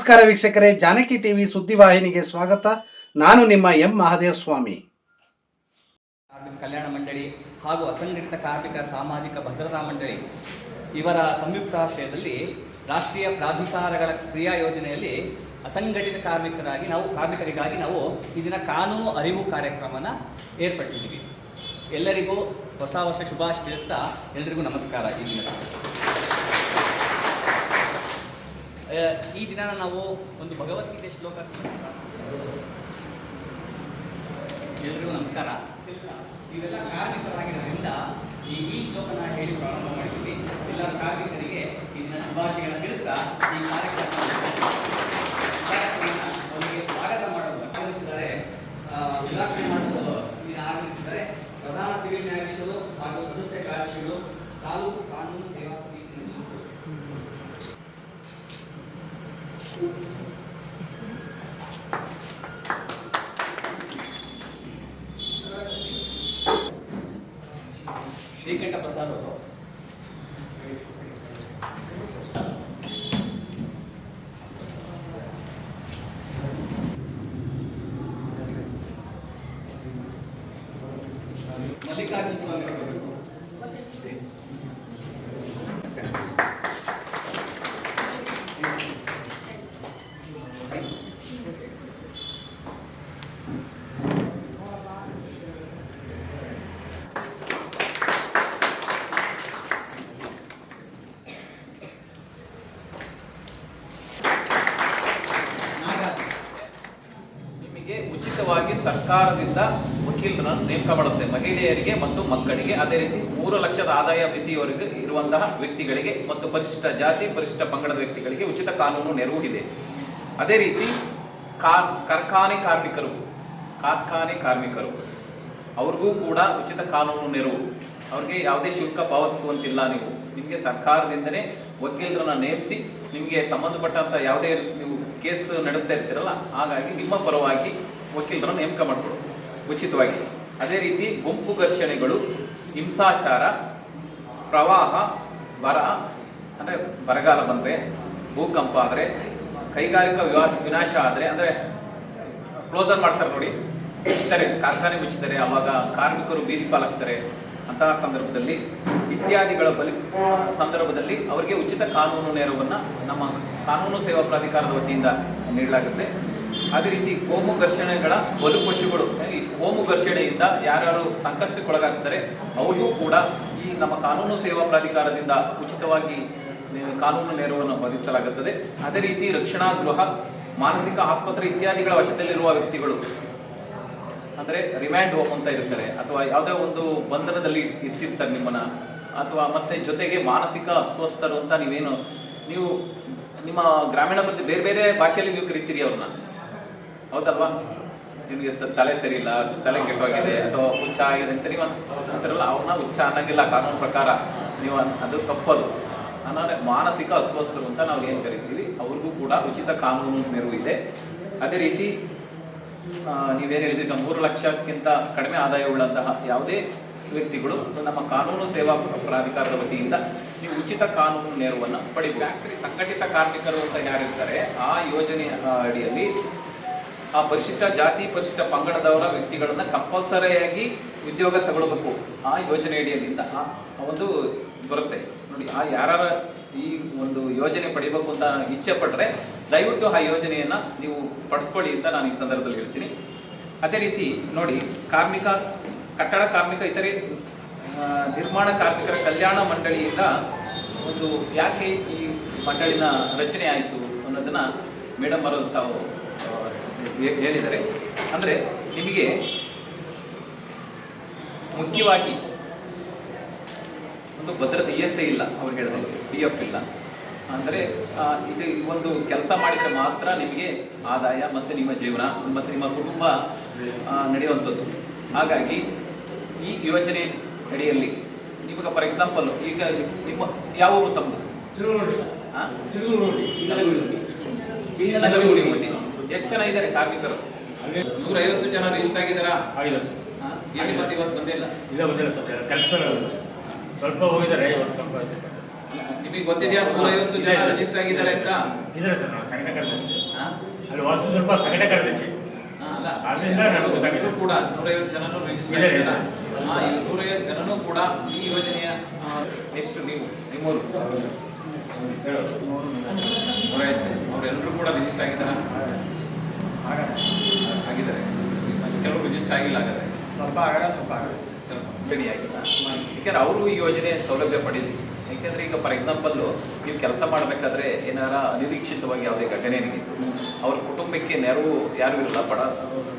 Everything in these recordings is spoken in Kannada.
ನಮಸ್ಕಾರ ವೀಕ್ಷಕರೇ, ಜಾನಕಿ ಟಿವಿ ಸುದ್ದಿವಾಹಿನಿಗೆ ಸ್ವಾಗತ. ನಾನು ನಿಮ್ಮ ಎಂ ಮಹಾದೇವ ಸ್ವಾಮಿ ಕಾರ್ಮಿಕ ಕಲ್ಯಾಣ ಮಂಡಳಿ ಹಾಗೂ ಅಸಂಘಟಿತ ಕಾರ್ಮಿಕ ಸಾಮಾಜಿಕ ಭದ್ರತಾ ಮಂಡಳಿ ಇವರ ಸಂಯುಕ್ತಾಶ್ರಯದಲ್ಲಿ ರಾಷ್ಟ್ರೀಯ ಪ್ರಾಧಿಕಾರಗಳ ಕ್ರಿಯಾ ಯೋಜನೆಯಲ್ಲಿ ಅಸಂಘಟಿತ ಕಾರ್ಮಿಕರಾಗಿ ನಾವು, ಕಾರ್ಮಿಕರಿಗಾಗಿ ನಾವು ಈ ದಿನ ಕಾನೂನು ಅರಿವು ಕಾರ್ಯಕ್ರಮನ ಏರ್ಪಡಿಸಿದ್ದೀವಿ. ಎಲ್ಲರಿಗೂ ಹೊಸ ವರ್ಷ ಶುಭಾಶಯ ತಿಳಿಸ್ತಾ ಎಲ್ಲರಿಗೂ ನಮಸ್ಕಾರ. ಈ ದಿನ. ಈ ದಿನ ನಾವು ಒಂದು ಭಗವದ್ಗೀತೆ ಶ್ಲೋಕ ಎಲ್ರಿಗೂ ನಮಸ್ಕಾರ. ಇವೆಲ್ಲ ಕಾರ್ಮಿಕರಾಗಿರೋದ್ರಿಂದ ಈ ಈ ಶ್ಲೋಕನ ಹೇಳಿ ಪ್ರಾರಂಭ ಮಾಡಿದ್ದೀವಿ. ಎಲ್ಲ ಕಾರ್ಮಿಕರಿಗೆ ದಿನ ಶುಭಾಶಯಗಳ ತಿಳಿಸ್ತಾ ಈ ಕಾರ್ಯಕ್ರಮ ಕಾರ್ಯಕ್ರಮನ ಅವರಿಗೆ ಸ್ವಾಗತ ಮಾಡಲು ಆಗಮಿಸಿದ್ದಾರೆ ಆ, ಉದ್ಘಾಟನೆ ಮಾಡಲು ಇದನ್ನ ಆಗಮಿಸಿದ್ದಾರೆ ಪ್ರಧಾನ ಸಿವಿಲ್ ನ್ಯಾಯಾಧೀಶರು ಹಾಗೂ ಸದಸ್ಯ ಕಾರ್ಯದರ್ಶಿಗಳು ತಾಲೂಕು ಕಾನೂನು ಸೇವಾ ಸಮಿತಿ ನಡೆಯುವುದು ಶ್ರೀಕಂಠ ಪ್ರಸಾದ್ ಅವರು ಮಲ್ಲಿಕಾರ್ಜುನ ಸ್ವಾಮಿ ಅವರು ಬರಬೇಕು. ನಾಗರಾಜ್ ನಿಮಗೆ ಉಚಿತವಾಗಿ ಸರ್ಕಾರದಿಂದ ವಕೀಲರನ್ನು ನೇಮಕ ಮಾಡುತ್ತೆ. ಮಹಿಳೆಯರಿಗೆ ಮತ್ತು ಮಕ್ಕಳಿಗೆ ಅದೇ ರೀತಿ ಮೂರು ಲಕ್ಷದ ಆದಾಯ ಮಿತಿಯವರೆಗೆ ಇರುವಂತಹ ವ್ಯಕ್ತಿಗಳಿಗೆ ಮತ್ತು ಪರಿಶಿಷ್ಟ ಜಾತಿ, ಪರಿಶಿಷ್ಟ ಪಂಗಡದ ವ್ಯಕ್ತಿಗಳಿಗೆ ಉಚಿತ ಕಾನೂನು ನೆರವು ಇದೆ. ಅದೇ ರೀತಿ ಕಾರ್ ಕಾರ್ಖಾನೆ ಕಾರ್ಮಿಕರು ಕಾರ್ಖಾನೆ ಕಾರ್ಮಿಕರು, ಅವ್ರಿಗೂ ಕೂಡ ಉಚಿತ ಕಾನೂನು ನೆರವು. ಅವ್ರಿಗೆ ಯಾವುದೇ ಶುಲ್ಕ ಪಾವತಿಸುವಂತಿಲ್ಲ ನೀವು. ನಿಮಗೆ ಸರ್ಕಾರದಿಂದನೇ ವಕೀಲರನ್ನ ನೇಮಿಸಿ ನಿಮಗೆ ಸಂಬಂಧಪಟ್ಟಂತ ಯಾವುದೇ ನೀವು ಕೇಸ್ ನಡೆಸ್ತಾ ಇರ್ತೀರಲ್ಲ, ಹಾಗಾಗಿ ನಿಮ್ಮ ಪರವಾಗಿ ವಕೀಲರನ್ನ ನೇಮಕ ಮಾಡಿಕೊಡು. ಉಚಿತವಾಗಿ. ಅದೇ ರೀತಿ ಗುಂಪು ಘರ್ಷಣೆಗಳು, ಹಿಂಸಾಚಾರ, ಪ್ರವಾಹ, ಬರ, ಅಂದರೆ ಬರಗಾಲ ಬಂದರೆ, ಭೂಕಂಪ ಆದರೆ, ಕೈಗಾರಿಕಾ ವಿವಾ, ವಿನಾಶ ಆದರೆ, ಅಂದರೆ ಕ್ಲೋಸರ್ ಮಾಡ್ತಾರೆ ನೋಡಿ. ಮುಚ್ತಾರೆ ಕಾರ್ಖಾನೆ ಮುಚ್ಚಿದ್ದಾರೆ ಆವಾಗ ಕಾರ್ಮಿಕರು ಬೀದಿ ಪಾಲಾಗ್ತಾರೆ ಅಂತಹ ಸಂದರ್ಭದಲ್ಲಿ, ಇತ್ಯಾದಿಗಳ ಬಲಿ, ಸಂದರ್ಭದಲ್ಲಿ ಅವರಿಗೆ ಉಚಿತ ಕಾನೂನು ನೆರವನ್ನು ನಮ್ಮ ಕಾನೂನು ಸೇವಾ ಪ್ರಾಧಿಕಾರದ ವತಿಯಿಂದ ನೀಡಲಾಗುತ್ತೆ. ಅದೇ ರೀತಿ ಕೋಮು ಘರ್ಷಣೆಗಳ ಬಲು ಪಶುಗಳು ಈ ಕೋಮು ಘರ್ಷಣೆಯಿಂದ ಯಾರ್ಯಾರು ಸಂಕಷ್ಟಕ್ಕೊಳಗಾಗ್ತಾರೆ ಅವ್ರಿಗೂ ಕೂಡ ಈ ನಮ್ಮ ಕಾನೂನು ಸೇವಾ ಪ್ರಾಧಿಕಾರದಿಂದ ಉಚಿತವಾಗಿ ಕಾನೂನು ನೆರವನ್ನು ಒದಗಿಸಲಾಗುತ್ತದೆ. ಅದೇ ರೀತಿ ರಕ್ಷಣಾ ಗೃಹ, ಮಾನಸಿಕ ಆಸ್ಪತ್ರೆ ಇತ್ಯಾದಿಗಳ ವಶದಲ್ಲಿರುವ ವ್ಯಕ್ತಿಗಳು, ಅಂದ್ರೆ ರಿಮ್ಯಾಂಡ್ ಹೋಮ್ ಅಂತ ಇರ್ತಾರೆ ಅಥವಾ ಯಾವುದೇ ಒಂದು ಬಂಧನದಲ್ಲಿ ಇರಿಸಿರ್ತಾರೆ ನಿಮ್ಮನ್ನ, ಅಥವಾ ಮತ್ತೆ ಜೊತೆಗೆ ಮಾನಸಿಕ ಅಸ್ವಸ್ಥರು ಅಂತ ನೀವೇನು, ನೀವು ನಿಮ್ಮ ಗ್ರಾಮೀಣ ಪ್ರತಿ ಬೇರೆ ಬೇರೆ ಭಾಷೆಯಲ್ಲಿ ನೀವು ಕರಿತೀರಿ ಅವ್ರನ್ನ. ಹೌದಲ್ವಾ? ನಿಮಗೆ ತಲೆ ಸರಿಯಿಲ್ಲ, ತಲೆ ಕೆಟ್ಟೋಗಿದೆ, ಅಥವಾ ಹುಚ್ಚ ಆಗಿದೆ ಅಂತ ನೀವು ಅಂತಾರಲ್ಲ, ಅವ್ರನ್ನ ಹುಚ್ಚ ಅನ್ನಂಗಿಲ್ಲ, ಕಾನೂನು ಪ್ರಕಾರ. ನೀವು ಅದು ತಪ್ಪದು. ಅನ್ನೋದೇ ಮಾನಸಿಕ ಅಸ್ವಸ್ಥರು ಅಂತ ನಾವು ಏನು ಕರಿತೀವಿ, ಅವ್ರಿಗೂ ಕೂಡ ಉಚಿತ ಕಾನೂನು ನೆರವು ಇದೆ. ಅದೇ ರೀತಿ ನೀವೇನು ಹೇಳಿದ್ರಿ, ಮೂರು ಲಕ್ಷಕ್ಕಿಂತ ಕಡಿಮೆ ಆದಾಯವುಳ್ಳಂತಹ ಯಾವುದೇ ವ್ಯಕ್ತಿಗಳು ನಮ್ಮ ಕಾನೂನು ಸೇವಾ ಪ್ರಾಧಿಕಾರದ ವತಿಯಿಂದ ನೀವು ಉಚಿತ ಕಾನೂನು ನೆರವನ್ನು ಫ್ಯಾಕ್ಟರಿ ಸಂಘಟಿತ ಕಾರ್ಮಿಕರು ಅಂತ ಯಾರಿರ್ತಾರೆ, ಆ ಯೋಜನೆ ಅಡಿಯಲ್ಲಿ ಆ ಪರಿಶಿಷ್ಟ ಜಾತಿ ಪರಿಶಿಷ್ಟ ಪಂಗಡದವರ ವ್ಯಕ್ತಿಗಳನ್ನ ಕಂಪಲ್ಸರಿಯಾಗಿ ಉದ್ಯೋಗ ತಗೊಳ್ಬೇಕು ಆ ಯೋಜನೆ ಆ ಒಂದು ಬರುತ್ತೆ. ನೋಡಿ, ಆ ಯಾರ ಈ ಒಂದು ಯೋಜನೆ ಪಡಿಬೇಕು ಅಂತ ಇಚ್ಛೆ ಪಟ್ರೆ ದಯವಿಟ್ಟು ಆ ಯೋಜನೆಯನ್ನ ನೀವು ಪಡ್ಕೊಳ್ಳಿ ಅಂತ ನಾನು ಈ ಸಂದರ್ಭದಲ್ಲಿ ಹೇಳ್ತೀನಿ. ಅದೇ ರೀತಿ ನೋಡಿ, ಕಾರ್ಮಿಕ ಕಟ್ಟಡ ಕಾರ್ಮಿಕ ಇತರೆ ನಿರ್ಮಾಣ ಕಾರ್ಮಿಕರ ಕಲ್ಯಾಣ ಮಂಡಳಿಯಿಂದ ಒಂದು ಯಾಕೆ ಈ ಮಂಡಳಿನ ರಚನೆ ಆಯಿತು ಅನ್ನೋದನ್ನ ಮೇಡಮ್ ಅವರು ತಾವು ಹೇಳಿದ್ದಾರೆ. ಅಂದ್ರೆ ನಿಮಗೆ ಮುಖ್ಯವಾಗಿ ಒಂದು ಭದ್ರತೆ ಇ ಎಸ್ ಐ ಇಲ್ಲ ಅವ್ರು ಹೇಳಿದ್ರು. ಪಿ ಎಫ್ ಇಲ್ಲ. ಅಂದರೆ ಇದು ಒಂದು ಕೆಲಸ ಮಾಡಿದ್ರೆ ಮಾತ್ರ ನಿಮಗೆ ಆದಾಯ ಮತ್ತು ನಿಮ್ಮ ಜೀವನ ಮತ್ತು ನಿಮ್ಮ ಕುಟುಂಬ ನಡೆಯುವಂಥದ್ದು. ಹಾಗಾಗಿ ಈ ಯೋಜನೆ ಅಡಿಯಲ್ಲಿ ನಿಮಗೆ ಫಾರ್ ಎಕ್ಸಾಂಪಲ್ ಈಗ ನಿಮ್ಮ ಯಾವ ಊರು ತಮ್ಮದು ಚಿನ್ನಗುಡಿ ಚಿನ್ನಗುಡಿ ಮಂಡಿ. ಎಷ್ಟು ಜನ ಇದ್ದಾರೆ ಕಾರ್ಮಿಕರು? ನೂರ ಐವತ್ತು ಜನ ರಿಜಿಸ್ಟರ್ ಆಗಿದ್ದಾರಾ? ಆಗಿದೆ ಸರ್. ಎಲ್ಲಿ ಮತ್ತೆ ಇವತ್ತು ಬಂದಿಲ್ಲ? ಇಲ್ಲ ಬಂದಿಲ್ಲ ಸರ್. ಕೆಲಸ ಸ್ವಲ್ಪ ಹೋಗಿದ್ದಾರೆ ಇವತ್ತು ಸ್ವಲ್ಪ. ನಿಮಗೆ ಗೊತ್ತಿದೆಯಾ ನೂರೈವತ್ತು ಜನ ರಿಜಿಸ್ಟರ್ ಆಗಿದ್ದಾರೆ ಅಂತ? ಇದ್ದಾರೆ ಸರ್ ನಾವು ಸಂಘಟನೆ ಕಾರ್ಯದರ್ಶಿ? ಅಲ್ಲಿ ವಾಸ್ತು ಸ್ವಲ್ಪ ಸಂಘಟನೆ ಕಾರ್ಯದರ್ಶಿ ಅದ್ರಿಂದ ನಮ್ಗೆ. ಕೂಡ ನೂರೈವತ್ತು ಜನನು ರಿಜಿಸ್ಟರ್. ಆಗಿದ್ದಾರೆ? ನೂರೈವತ್ತು ಜನನು ಕೂಡ ಈ ಯೋಜನೆಯ ಎಷ್ಟು ನೀವು ಜನ ಅವರೆಲ್ಲರೂ ಕೂಡ ರಿಜಿಸ್ಟರ್ ಆಗಿದ್ದಾರಾ ಆಗಿದ್ದಾರೆ? ಕೆಲವರು ರಿಜಿಸ್ಟರ್ ಆಗಿಲ್ಲ ಆಗುತ್ತೆ ಸ್ವಲ್ಪ ಆಗಲ್ಲ ಸ್ವಲ್ಪ ಆಗಲ್ಲ. ಯಾಕೆಂದ್ರೆ ಅವರು ಈ ಯೋಜನೆ ಸೌಲಭ್ಯ ಪಡೀಲಿ ಯಾಕೆಂದ್ರೆ ಈಗ ಫಾರ್ ಎಕ್ಸಾಂಪಲ್ಲು ನೀವು ಕೆಲಸ ಮಾಡಬೇಕಾದ್ರೆ ಏನಾರ ಅನಿರೀಕ್ಷಿತವಾಗಿ ಯಾವುದೇ ಘಟನೆ ನಡೀತು. ಅವ್ರ ಕುಟುಂಬಕ್ಕೆ ನೆರವು ಯಾರು ಇರಲ್ಲ ಬಡ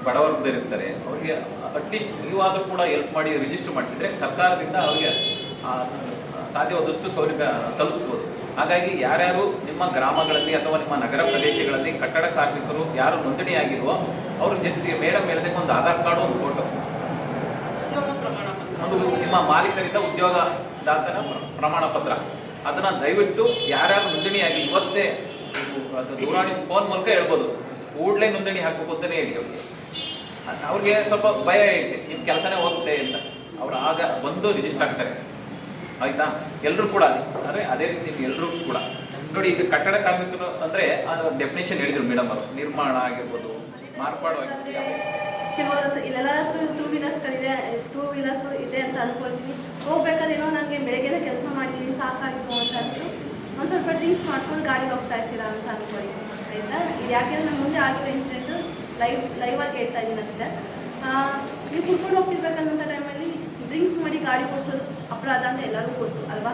ಬಡವರ್ಗದಿರ್ತಾರೆ ಅವ್ರಿಗೆ ಅಟ್ಲೀಸ್ಟ್ ನೀವಾದರೂ ಕೂಡ ಹೆಲ್ಪ್ ಮಾಡಿ ರಿಜಿಸ್ಟರ್ ಮಾಡಿಸಿದ್ರೆ ಸರ್ಕಾರದಿಂದ ಅವರಿಗೆ ಸಾಧ್ಯವಾದಷ್ಟು ಸೌಲಭ್ಯ ತಲುಪಿಸ್ಬೋದು. ಹಾಗಾಗಿ ಯಾರ್ಯಾರು ನಿಮ್ಮ ಗ್ರಾಮಗಳಲ್ಲಿ ಅಥವಾ ನಿಮ್ಮ ನಗರ ಪ್ರದೇಶಗಳಲ್ಲಿ ಕಟ್ಟಡ ಕಾರ್ಮಿಕರು ಯಾರು ನೋಂದಣಿಯಾಗಿರುವ ಅವರು ಜಸ್ಟ್ ಮೇಡಮ್ ಹೇಳಿದಾಗ ಒಂದು ಆಧಾರ್ ಕಾರ್ಡ್ ಒಂದು ಫೋಟೋ ಒಂದು ನಿಮ್ಮ ಮಾಲೀಕರಿಂದ ಉದ್ಯೋಗ ದಾತನ ಪ್ರಮಾಣ ಪತ್ರ. ಅದನ್ನ ದಯವಿಟ್ಟು ಯಾರ್ಯಾರು ನೋಂದಣಿ ಆಗಿ ಇವತ್ತೇ ಅದು ದೂರವಾಣಿ ಫೋನ್ ಮೂಲಕ ಹೇಳ್ಬೋದು. ಕೂಡಲೇ ನೋಂದಣಿ ಹಾಕಬೇಕು ಅಂತಾನೆ ಹೇಳಿ ಅವ್ರಿಗೆ. ಅವ್ರಿಗೆ ಸ್ವಲ್ಪ ಭಯ ಐತೆ. ನಿಮ್ಮ ಕೆಲಸನೇ ಹೋಗುತ್ತೆ ಅಂತ. ಅವ್ರು ಆಗ ಬಂದು ರಿಜಿಸ್ಟರ್ ಆಗ್ತಾರೆ. ಆಯ್ತಾ? ಎಲ್ಲರೂ ಕೂಡ ಅಂದ್ರೆ ಅದೇ ರೀತಿ ಎಲ್ಲರೂ ಕೂಡ. ನೋಡಿ, ಈಗ ಕಟ್ಟಡ ಕಾರ್ಮಿಕರು ಅಂದ್ರೆ ಡೆಫಿನೇಷನ್ ಹೇಳಿದ್ರು ಮೇಡಮ್ ಅವರು. ನಿರ್ಮಾಣ ಆಗಿರ್ಬೋದು ಮಾರ್ಪಾಡು ಆಗಿರ್ಬೋದು ಯಾವುದೇ ಕೆಲವೊಂದು ಇಲ್ಲೆಲ್ಲ ಟೂ ಟೂ ವೀಲರ್ಸು ಇದೆ ಅಂತ ಅಂದ್ಕೊಳ್ತೀನಿ ನನಗೆ ಕೆಲಸ ಮಾಡಿದ್ದೀನಿ ಅಂತ ಅಂದರು. ಒಂದು ಸ್ವಲ್ಪ ಡ್ರಿಂಕ್ಸ್ ಮಾಡ್ಕೊಂಡು ಗಾಡಿಗೆ ಹೋಗ್ತಾ ಇರ್ತೀರಾ ಅಂತ ಆಯಿತಾ? ಇದು ಯಾಕೆಂದರೆ ನಮ್ಮ ಮುಂದೆ ಇನ್ಸಿಡೆಂಟು ಲೈವ್ ಅಷ್ಟೇ. ನೀವು ಟೈಮಲ್ಲಿ ಡ್ರಿಂಕ್ಸ್ ಮಾಡಿ ಗಾಡಿ ಅಪರಾಧ ಅಂತ ಎಲ್ಲರಿಗೂ ಗೊತ್ತು, ಅಲ್ವಾ?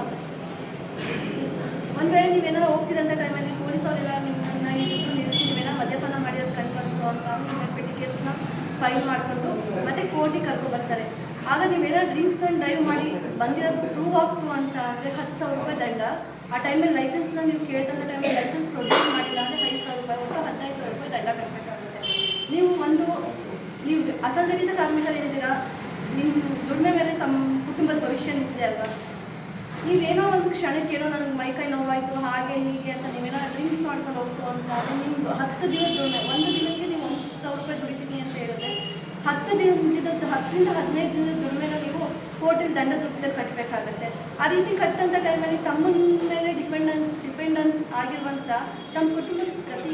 ಒಂದು ವೇಳೆ ನೀವೇನಾರು ಹೋಗ್ತಿದ್ದಂಥ ಟೈಮಲ್ಲಿ ಪೊಲೀಸವರೆಲ್ಲ ನಿಮ್ಮನ್ನ ಫೈಲ್ ಮಾಡಿಕೊಂಡು ಮತ್ತೆ ಕೋರ್ಟಿಗೆ ಕರ್ಕೊಂಡು ಬರ್ತಾರೆ. ಆಗ ನೀವೇನಾದ್ರು ಡ್ರಿಂಕ್ಸ್ ತಂದು ಡ್ರೈವ್ ಮಾಡಿ ಬಂದಿರೋದು ಪ್ರೂವ್ ಆಗ್ತು ಅಂತ ಅಂದರೆ ಹತ್ತು ಸಾವಿರ ರೂಪಾಯಿ ದಂಡ. ಆ ಟೈಮಲ್ಲಿ ಲೈಸೆನ್ಸ್ನ ನೀವು ಕೇಳ್ತಂಥ ಟೈಮಲ್ಲಿ ಲೈಸೆನ್ಸ್ ಪ್ರೊಡ್ಯೂಸ್ ಮಾಡಿಲ್ಲ ಅಂದರೆ ಐದು ಸಾವಿರ ರೂಪಾಯಿ ಒಟ್ಟು ಹದಿನೈದು ಸಾವಿರ ರೂಪಾಯಿ ದಂಡ ಕಟ್ಟಬೇಕಾಗುತ್ತೆ ನೀವು ಒಂದು, ನೀವು ಅಸಂಘಟಿತ ಕಾರ್ಮಿಕರೇನಿದ್ದೀರಾ ನಿಮ್ಮ ದುಡಿಮೆ ಮೇಲೆ ತಮ್ಮ ಕುಟುಂಬದ ಭವಿಷ್ಯ ನಿಂತಿದೆ ಅಲ್ವಾ? ನೀವೇನೋ ಒಂದು ಕ್ಷಣಕ್ಕೆ ಏನೋ ನನಗೆ ಮೈಕೈ ನೋವಾಯಿತು, ಹಾಗೆ ಹೀಗೆ ಅಂತ ನೀವೇನೋ ಡ್ರಿಂಕ್ಸ್ ಮಾಡ್ಕೊಂಡು ಹೋಗ್ತು ಅಂತ ನಿಮ್ಮ ಹತ್ತು ದುಡಿಮೆ, ಒಂದು ದಿನಕ್ಕೆ ನೀವು ಒಂದು ಸಾವಿರ ರೂಪಾಯಿ ದುಡಿತೀನಿ ಹತ್ತು ದಿನದ ಹತ್ತರಿಂದ ಹದಿನೈದು ದಿನದ ದುಡಿಮೆನ ನೀವು ಕೋರ್ಟಲ್ಲಿ ದಂಡ ದುಡ್ಡು ಕಟ್ಟಬೇಕಾಗತ್ತೆ ಆ ರೀತಿ ಕಟ್ಟಂಥ ಟೈಮಲ್ಲಿ ತಮ್ಮ ಮೇಲೆ ಡಿಪೆಂಡೆಂಟ್ ಡಿಪೆಂಡೆಂಟ್ ಆಗಿರುವಂಥ ತಮ್ಮ ಕುಟುಂಬದ ಪ್ರತಿ